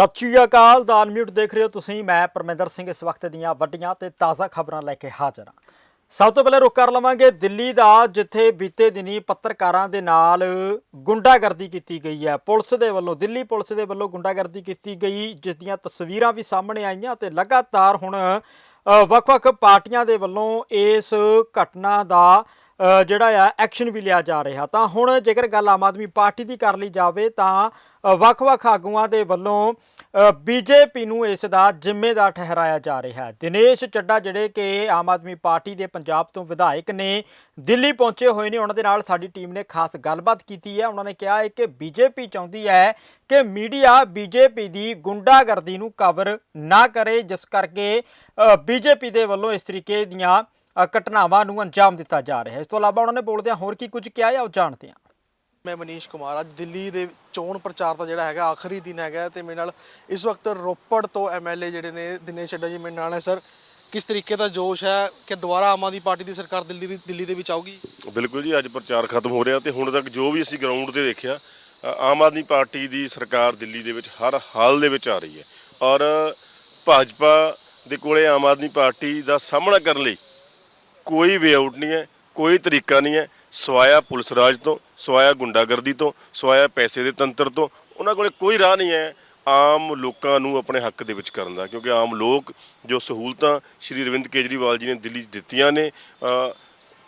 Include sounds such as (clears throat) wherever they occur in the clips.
ਸਤਿ ਸ਼੍ਰੀ ਅਕਾਲ ਦਾ ਮਿਊਟ ਦੇਖ ਰਹੇ ਹੋ ਤੁਸੀਂ। ਮੈਂ ਪਰਮਿੰਦਰ ਸਿੰਘ ਇਸ ਵਕਤ ਦੀਆਂ ਵੱਡੀਆਂ ਤੇ ਤਾਜ਼ਾ ਖਬਰਾਂ ਲੈ ਕੇ ਹਾਜ਼ਰ ਹਾਂ। ਸਭ ਤੋਂ ਪਹਿਲਾਂ ਰੁਕ ਕਰ ਲਵਾਂਗੇ ਦਿੱਲੀ ਦਾ, ਜਿੱਥੇ ਬੀਤੇ ਦਿਨੀ ਪੱਤਰਕਾਰਾਂ ਦੇ ਨਾਲ ਗੁੰਡਾਗਰਦੀ ਕੀਤੀ ਗਈ ਹੈ। ਪੁਲਿਸ ਦੇ ਵੱਲੋਂ, ਦਿੱਲੀ ਪੁਲਿਸ ਦੇ ਵੱਲੋਂ ਗੁੰਡਾਗਰਦੀ ਕੀਤੀ ਗਈ, ਜਿਸ ਦੀਆਂ ਤਸਵੀਰਾਂ ਵੀ ਸਾਹਮਣੇ ਆਈਆਂ ਤੇ ਲਗਾਤਾਰ ਹੁਣ ਵੱਖ-ਵੱਖ ਪਾਰਟੀਆਂ ਦੇ ਵੱਲੋਂ ਇਸ ਘਟਨਾ ਦਾ ਜਿਹੜਾ ਆ ਐਕਸ਼ਨ ਵੀ ਲਿਆ ਜਾ ਰਿਹਾ। ਤਾਂ ਹੁਣ ਜੇਕਰ ਗੱਲ ਆਮ ਆਦਮੀ ਪਾਰਟੀ ਦੀ ਕਰ ਲਈ ਜਾਵੇ, ਤਾਂ ਵੱਖ-ਵੱਖ ਆਗੂਆਂ ਦੇ ਵੱਲੋਂ ਬੀਜੇਪੀ ਨੂੰ ਇਸ ਦਾ ਜ਼ਿੰਮੇਦਾਰ ਠਹਿਰਾਇਆ ਜਾ ਰਿਹਾ ਹੈ। ਦਿਨੇਸ਼ ਚੱਡਾ ਜਿਹੜੇ ਕਿ ਆਮ ਆਦਮੀ ਪਾਰਟੀ ਦੇ ਪੰਜਾਬ ਤੋਂ ਵਿਧਾਇਕ ਨੇ, ਦਿੱਲੀ ਪਹੁੰਚੇ ਹੋਏ ਨੇ। ਉਹਨਾਂ ਦੇ ਨਾਲ ਸਾਡੀ ਟੀਮ ਨੇ ਖਾਸ ਗੱਲਬਾਤ ਕੀਤੀ ਹੈ। ਉਹਨਾਂ ਨੇ ਕਿਹਾ ਹੈ ਕਿ ਬੀਜੇਪੀ ਚਾਹੁੰਦੀ ਹੈ ਕਿ ਮੀਡੀਆ ਬੀਜੇਪੀ ਦੀ ਗੁੰਡਾਗਰਦੀ ਨੂੰ ਕਵਰ ਨਾ ਕਰੇ, ਜਿਸ ਕਰਕੇ ਬੀਜੇਪੀ ਦੇ ਵੱਲੋਂ ਇਸ ਤਰੀਕੇ ਦੀਆਂ ਘਟਨਾਵਾਂ ਨੂੰ ਅੰਜਾਮ ਦਿੱਤਾ ਜਾ ਰਿਹਾ ਹੈ। ਇਸ ਤੋਂ ਇਲਾਵਾ ਉਹਨਾਂ ਨੇ ਬੋਲਦਿਆਂ ਹੋਰ ਕੀ ਕੁਝ ਕਿਹਾ ਹੈ ਆਓ ਜਾਣਦੇ ਹਾਂ ਮੈਂ ਮਨੀਸ਼ ਕੁਮਾਰ ਅੱਜ ਦਿੱਲੀ ਦੇ ਚੋਣ ਪ੍ਰਚਾਰ ਦਾ ਜਿਹੜਾ ਹੈਗਾ ਆਖਰੀ ਦਿਨ ਹੈਗਾ ਤੇ ਮੇਰੇ ਨਾਲ ਇਸ ਵਕਤ ਰੋਪੜ ਤੋਂ ਐਮਐਲਏ ਜਿਹੜੇ ਨੇ ਦਿਨੇਸ਼ ਚੱਡਾ ਜੀ ਮੇਰੇ ਨਾਲ ਹੈ ਸਰ। ਕਿਸ ਤਰੀਕੇ ਦਾ ਜੋਸ਼ ਹੈ ਕਿ ਦੁਬਾਰਾ ਆਮ ਆਦਮੀ ਪਾਰਟੀ ਦੀ ਸਰਕਾਰ ਦਿੱਲੀ ਵੀ ਦਿੱਲੀ ਦੇ ਵਿੱਚ ਆਊਗੀ? ਬਿਲਕੁਲ ਜੀ ਅੱਜ ਪ੍ਰਚਾਰ ਖਤਮ ਹੋ ਰਿਹਾ ਤੇ ਹੁਣ ਤੱਕ ਜੋ ਵੀ ਅਸੀਂ ਗਰਾਊਂਡ ਤੇ ਦੇਖਿਆ ਆਮ ਆਦਮੀ ਪਾਰਟੀ ਦੀ ਸਰਕਾਰ ਦਿੱਲੀ ਦੇ ਵਿੱਚ ਹਰ ਹਾਲ ਦੇ ਵਿੱਚ ਆ ਰਹੀ ਹੈ। ਔਰ ਭਾਜਪਾ ਦੇ ਕੋਲੇ ਆਮ ਆਦਮੀ ਪਾਰਟੀ ਦਾ ਸਾਹਮਣਾ ਕਰਨ ਲਈ ਕੋਈ ਵੇ ਆਊਟ ਨਹੀਂ ਹੈ, ਕੋਈ ਤਰੀਕਾ ਨਹੀਂ ਹੈ ਸਵਾਇਆ ਪੁਲਿਸ ਰਾਜ ਤੋਂ, ਸਵਾਇਆ ਗੁੰਡਾਗਰਦੀ ਤੋਂ, ਸਵਾਇਆ ਪੈਸੇ ਦੇ ਤੰਤਰ ਤੋਂ, ਉਹਨਾਂ ਕੋਲੇ ਕੋਈ ਰਾਹ ਨਹੀਂ ਹੈ ਆਮ ਲੋਕਾਂ ਨੂੰ ਆਪਣੇ ਹੱਕ ਦੇ ਵਿੱਚ ਕਰਨ ਦਾ, ਕਿਉਂਕਿ ਆਮ ਲੋਕ ਜੋ ਸਹੂਲਤਾਂ ਸ਼੍ਰੀ ਅਰਵਿੰਦ ਕੇਜਰੀਵਾਲ ਜੀ ਨੇ ਦਿੱਲੀ 'ਚ ਦਿੱਤੀਆਂ ਨੇ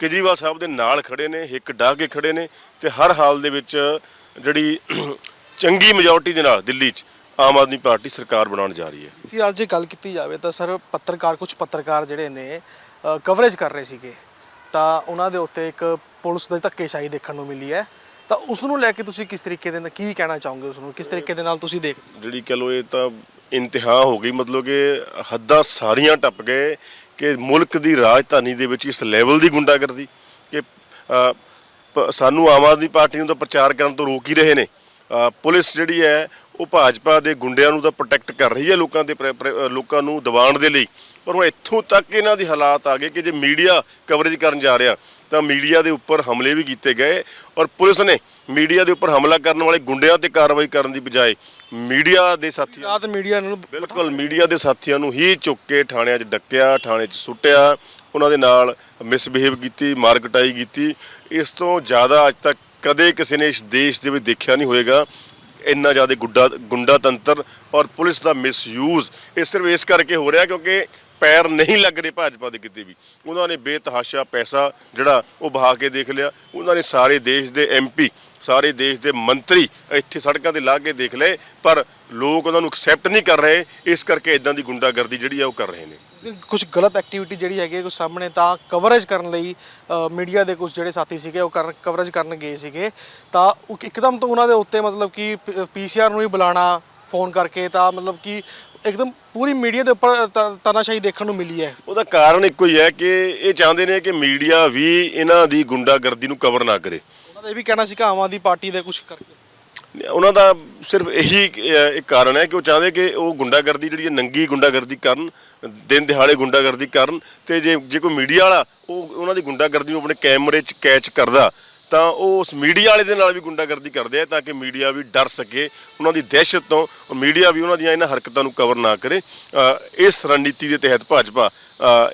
ਕੇਜਰੀਵਾਲ ਸਾਹਿਬ ਦੇ ਨਾਲ ਖੜੇ ਨੇ ਹਿੱਕ ਡਾਹ ਕੇ ਖੜੇ ਨੇ ਤੇ ਹਰ ਹਾਲ ਦੇ ਵਿੱਚ ਜਿਹੜੀ (clears throat) ਚੰਗੀ ਮੈਜੋਰਟੀ ਦੇ ਨਾਲ ਦਿੱਲੀ 'ਚ ਆਮ ਆਦਮੀ ਪਾਰਟੀ ਸਰਕਾਰ ਬਣਾਉਣ ਜਾ ਰਹੀ ਹੈ। ਕਿ ਅੱਜ ਜੇ ਗੱਲ ਕੀਤੀ ਜਾਵੇ ਤਾਂ ਸਰ ਪੱਤਰਕਾਰ ਕੁਝ ਪੱਤਰਕਾਰ ਜਿਹੜੇ ਨੇ ਕਵਰੇਜ ਕਰ ਰਹੇ ਸੀਗੇ, ਤਾਂ ਉਹਨਾਂ ਦੇ ਉੱਤੇ ਇੱਕ ਪੁਲਿਸ ਦੇ ਧੱਕੇਸ਼ਾਹੀ ਦੇਖਣ ਨੂੰ ਮਿਲੀ ਹੈ। ਤਾਂ ਉਸ ਨੂੰ ਲੈ ਕੇ ਤੁਸੀਂ ਕਿਸ ਤਰੀਕੇ ਦੇ ਨਾਲ, ਕੀ ਕਹਿਣਾ ਚਾਹੋਗੇ ਉਸ ਨੂੰ ਕਿਸ ਤਰੀਕੇ ਦੇ ਨਾਲ ਤੁਸੀਂ ਦੇਖ ਜਿਹੜੀ ਕਹ ਲੋ ਇਹ ਤਾਂ ਇੰਤਹਾ ਹੋ ਗਈ, ਮਤਲਬ ਕਿ ਹੱਦਾਂ ਸਾਰੀਆਂ ਟੱਪ ਗਏ ਕਿ ਮੁਲਕ ਦੀ ਰਾਜਧਾਨੀ ਦੇ ਵਿੱਚ ਇਸ ਲੈਵਲ ਦੀ ਗੁੰਡਾਗਰਦੀ ਕਿ ਪ- ਸਾਨੂੰ ਆਮ ਆਦਮੀ ਪਾਰਟੀ ਨੂੰ ਤਾਂ ਪ੍ਰਚਾਰ ਕਰਨ ਤੋਂ ਰੋਕ ਹੀ ਰਹੇ ਨੇ। ਪੁਲਿਸ ਜਿਹੜੀ ਹੈ ਉਹ ਭਾਜਪਾ ਦੇ ਗੁੰਡਿਆਂ ਨੂੰ ਤਾਂ ਪ੍ਰੋਟੈਕਟ ਕਰ ਰਹੀ ਹੈ ਲੋਕਾਂ ਦੇ ਲੋਕਾਂ ਨੂੰ ਦਬਾਉਣ ਦੇ ਲਈ। ਪਰ ਹੁਣ ਇੱਥੋਂ ਤੱਕ ਇਹਨਾਂ ਦੀ ਹਾਲਾਤ ਆ ਗਏ ਕਿ ਜੇ ਮੀਡੀਆ ਕਵਰੇਜ ਕਰਨ ਜਾ ਰਿਹਾ ਤਾਂ ਮੀਡੀਆ ਦੇ ਉੱਪਰ ਹਮਲੇ ਵੀ ਕੀਤੇ ਗਏ ਔਰ ਪੁਲਿਸ ਨੇ ਮੀਡੀਆ ਦੇ ਉੱਪਰ ਹਮਲਾ ਕਰਨ ਵਾਲੇ ਗੁੰਡਿਆਂ ਤੇ ਕਾਰਵਾਈ ਕਰਨ ਦੀ ਬਜਾਏ ਮੀਡੀਆ ਦੇ ਸਾਥੀਆਂ ਰਾਤ ਮੀਡੀਆ ਨੂੰ ਬਿਲਕੁਲ ਮੀਡੀਆ ਦੇ ਸਾਥੀਆਂ ਨੂੰ ਹੀ ਚੁੱਕ ਕੇ ਥਾਣਿਆਂ 'ਚ ਡੱਕਿਆ ਥਾਣੇ 'ਚ ਸੁੱਟਿਆ ਉਹਨਾਂ ਦੇ ਨਾਲ ਮਿਸਬਿਹੇਵ ਕੀਤੀ ਮਾਰਕਟਾਈ ਕੀਤੀ। ਇਸ ਤੋਂ ਜ਼ਿਆਦਾ ਅੱਜ ਤੱਕ ਕਦੇ ਕਿਸੇ ਨੇ ਇਸ ਦੇਸ਼ ਦੇ ਵਿੱਚ ਦੇਖਿਆ ਨਹੀਂ ਹੋਏਗਾ। ਇੰਨਾ ਜ਼ਿਆਦਾ ਗੁੱਡਾ, ਗੁੰਡਾ ਤੰਤਰ ਔਰ ਪੁਲਿਸ ਦਾ ਮਿਸਯੂਜ਼ ਇਹ ਸਿਰਫ ਇਸ ਕਰਕੇ ਹੋ ਰਿਹਾ ਕਿਉਂਕਿ ਪੈਰ ਨਹੀਂ ਲੱਗ ਰਹੇ ਭਾਜਪਾ ਦੇ ਕਿਤੇ ਵੀ। ਉਹਨਾਂ ਨੇ ਬੇਤਹਾਸ਼ਾ ਪੈਸਾ ਜਿਹੜਾ ਉਹ ਬਹਾ ਕੇ ਦੇਖ ਲਿਆ। ਉਹਨਾਂ ਨੇ ਸਾਰੇ ਦੇਸ਼ ਦੇ ਐਮਪੀ ਸਾਰੇ ਦੇਸ਼ ਦੇ ਮੰਤਰੀ ਇੱਥੇ ਸੜਕਾਂ ਤੇ ਲਾ ਕੇ ਦੇਖ ਲਏ, ਪਰ ਲੋਕ ਉਹਨਾਂ ਨੂੰ ਐਕਸੈਪਟ ਨਹੀਂ ਕਰ ਰਹੇ। ਇਸ ਕਰਕੇ ਇਦਾਂ ਦੀ ਗੁੰਡਾਗਰਦੀ ਜਿਹੜੀ ਆ ਉਹ ਕਰ ਰਹੇ ਨੇ। ਕੁਝ ਗਲਤ ਐਕਟੀਵਿਟੀ ਜਿਹੜੀ ਹੈਗੀ ਹੈ ਕੁਝ ਸਾਹਮਣੇ ਤਾਂ ਕਵਰੇਜ ਕਰਨ ਲਈ ਮੀਡੀਆ ਦੇ ਕੁਝ ਜਿਹੜੇ ਸਾਥੀ ਸੀਗੇ ਉਹ ਕਰ ਕਵਰੇਜ ਕਰਨ ਗਏ ਸੀਗੇ। ਤਾਂ ਉਹ ਇੱਕਦਮ ਤੋਂ ਉਹਨਾਂ ਦੇ ਉੱਤੇ ਮਤਲਬ ਕਿ ਪੀਸੀਆਰ ਨੂੰ ਵੀ ਬੁਲਾਣਾ ਫੋਨ ਕਰਕੇ ਤਾਂ ਮਤਲਬ ਕਿ ਇੱਕਦਮ ਪੂਰੀ ਮੀਡੀਆ ਦੇ ਉੱਪਰ ਤਾਨਾਸ਼ਾਹੀ ਦੇਖਣ ਨੂੰ ਮਿਲੀ ਹੈ। ਉਹਦਾ ਕਾਰਨ ਇੱਕੋ ਹੀ ਹੈ ਕਿ ਇਹ ਚਾਹੁੰਦੇ ਨੇ ਕਿ ਮੀਡੀਆ ਵੀ ਇਹਨਾਂ ਦੀ ਗੁੰਡਾਗਰਦੀ ਨੂੰ ਕਵਰ ਨਾ ਕਰੇ। ਉਹਨਾਂ ਦਾ ਇਹ ਵੀ ਕਹਿਣਾ ਸੀ ਕਿ ਆਮ ਆਦਮੀ ਪਾਰਟੀ ਦੇ ਕੁਝ ਕਰਕੇ। ਉਹਨਾਂ ਦਾ ਸਿਰਫ ਇਹੀ ਇੱਕ ਕਾਰਨ ਹੈ ਕਿ ਉਹ ਚਾਹੁੰਦੇ ਕਿ ਉਹ ਗੁੰਡਾਗਰਦੀ ਜਿਹੜੀ ਹੈ, ਨੰਗੀ ਗੁੰਡਾਗਰਦੀ ਕਰਨ, ਦਿਨ ਦਿਹਾੜੇ ਗੁੰਡਾਗਰਦੀ ਕਰਨ ਤੇ ਜੇ ਜੇ ਕੋਈ ਮੀਡੀਆ ਵਾਲਾ ਉਹ, ਉਹਨਾਂ ਦੀ ਗੁੰਡਾਗਰਦੀ ਨੂੰ ਆਪਣੇ ਕੈਮਰੇ 'ਚ ਕੈਚ ਕਰਦਾ, ਤਾਂ ਉਹ ਉਸ ਮੀਡੀਆ ਵਾਲੇ ਦੇ ਨਾਲ ਵੀ ਗੁੰਡਾਗਰਦੀ ਕਰਦੇ ਆ ਤਾਂ ਕਿ ਮੀਡੀਆ ਵੀ ਡਰ ਸਕੇ, ਉਹਨਾਂ ਦੀ ਦਹਿਸ਼ਤ ਤੋਂ ਮੀਡੀਆ ਵੀ ਉਹਨਾਂ ਦੀਆਂ ਇਹਨਾਂ ਹਰਕਤਾਂ ਨੂੰ ਕਵਰ ਨਾ ਕਰੇ। ਇਸ ਰਣਨੀਤੀ ਦੇ ਤਹਿਤ ਭਾਜਪਾ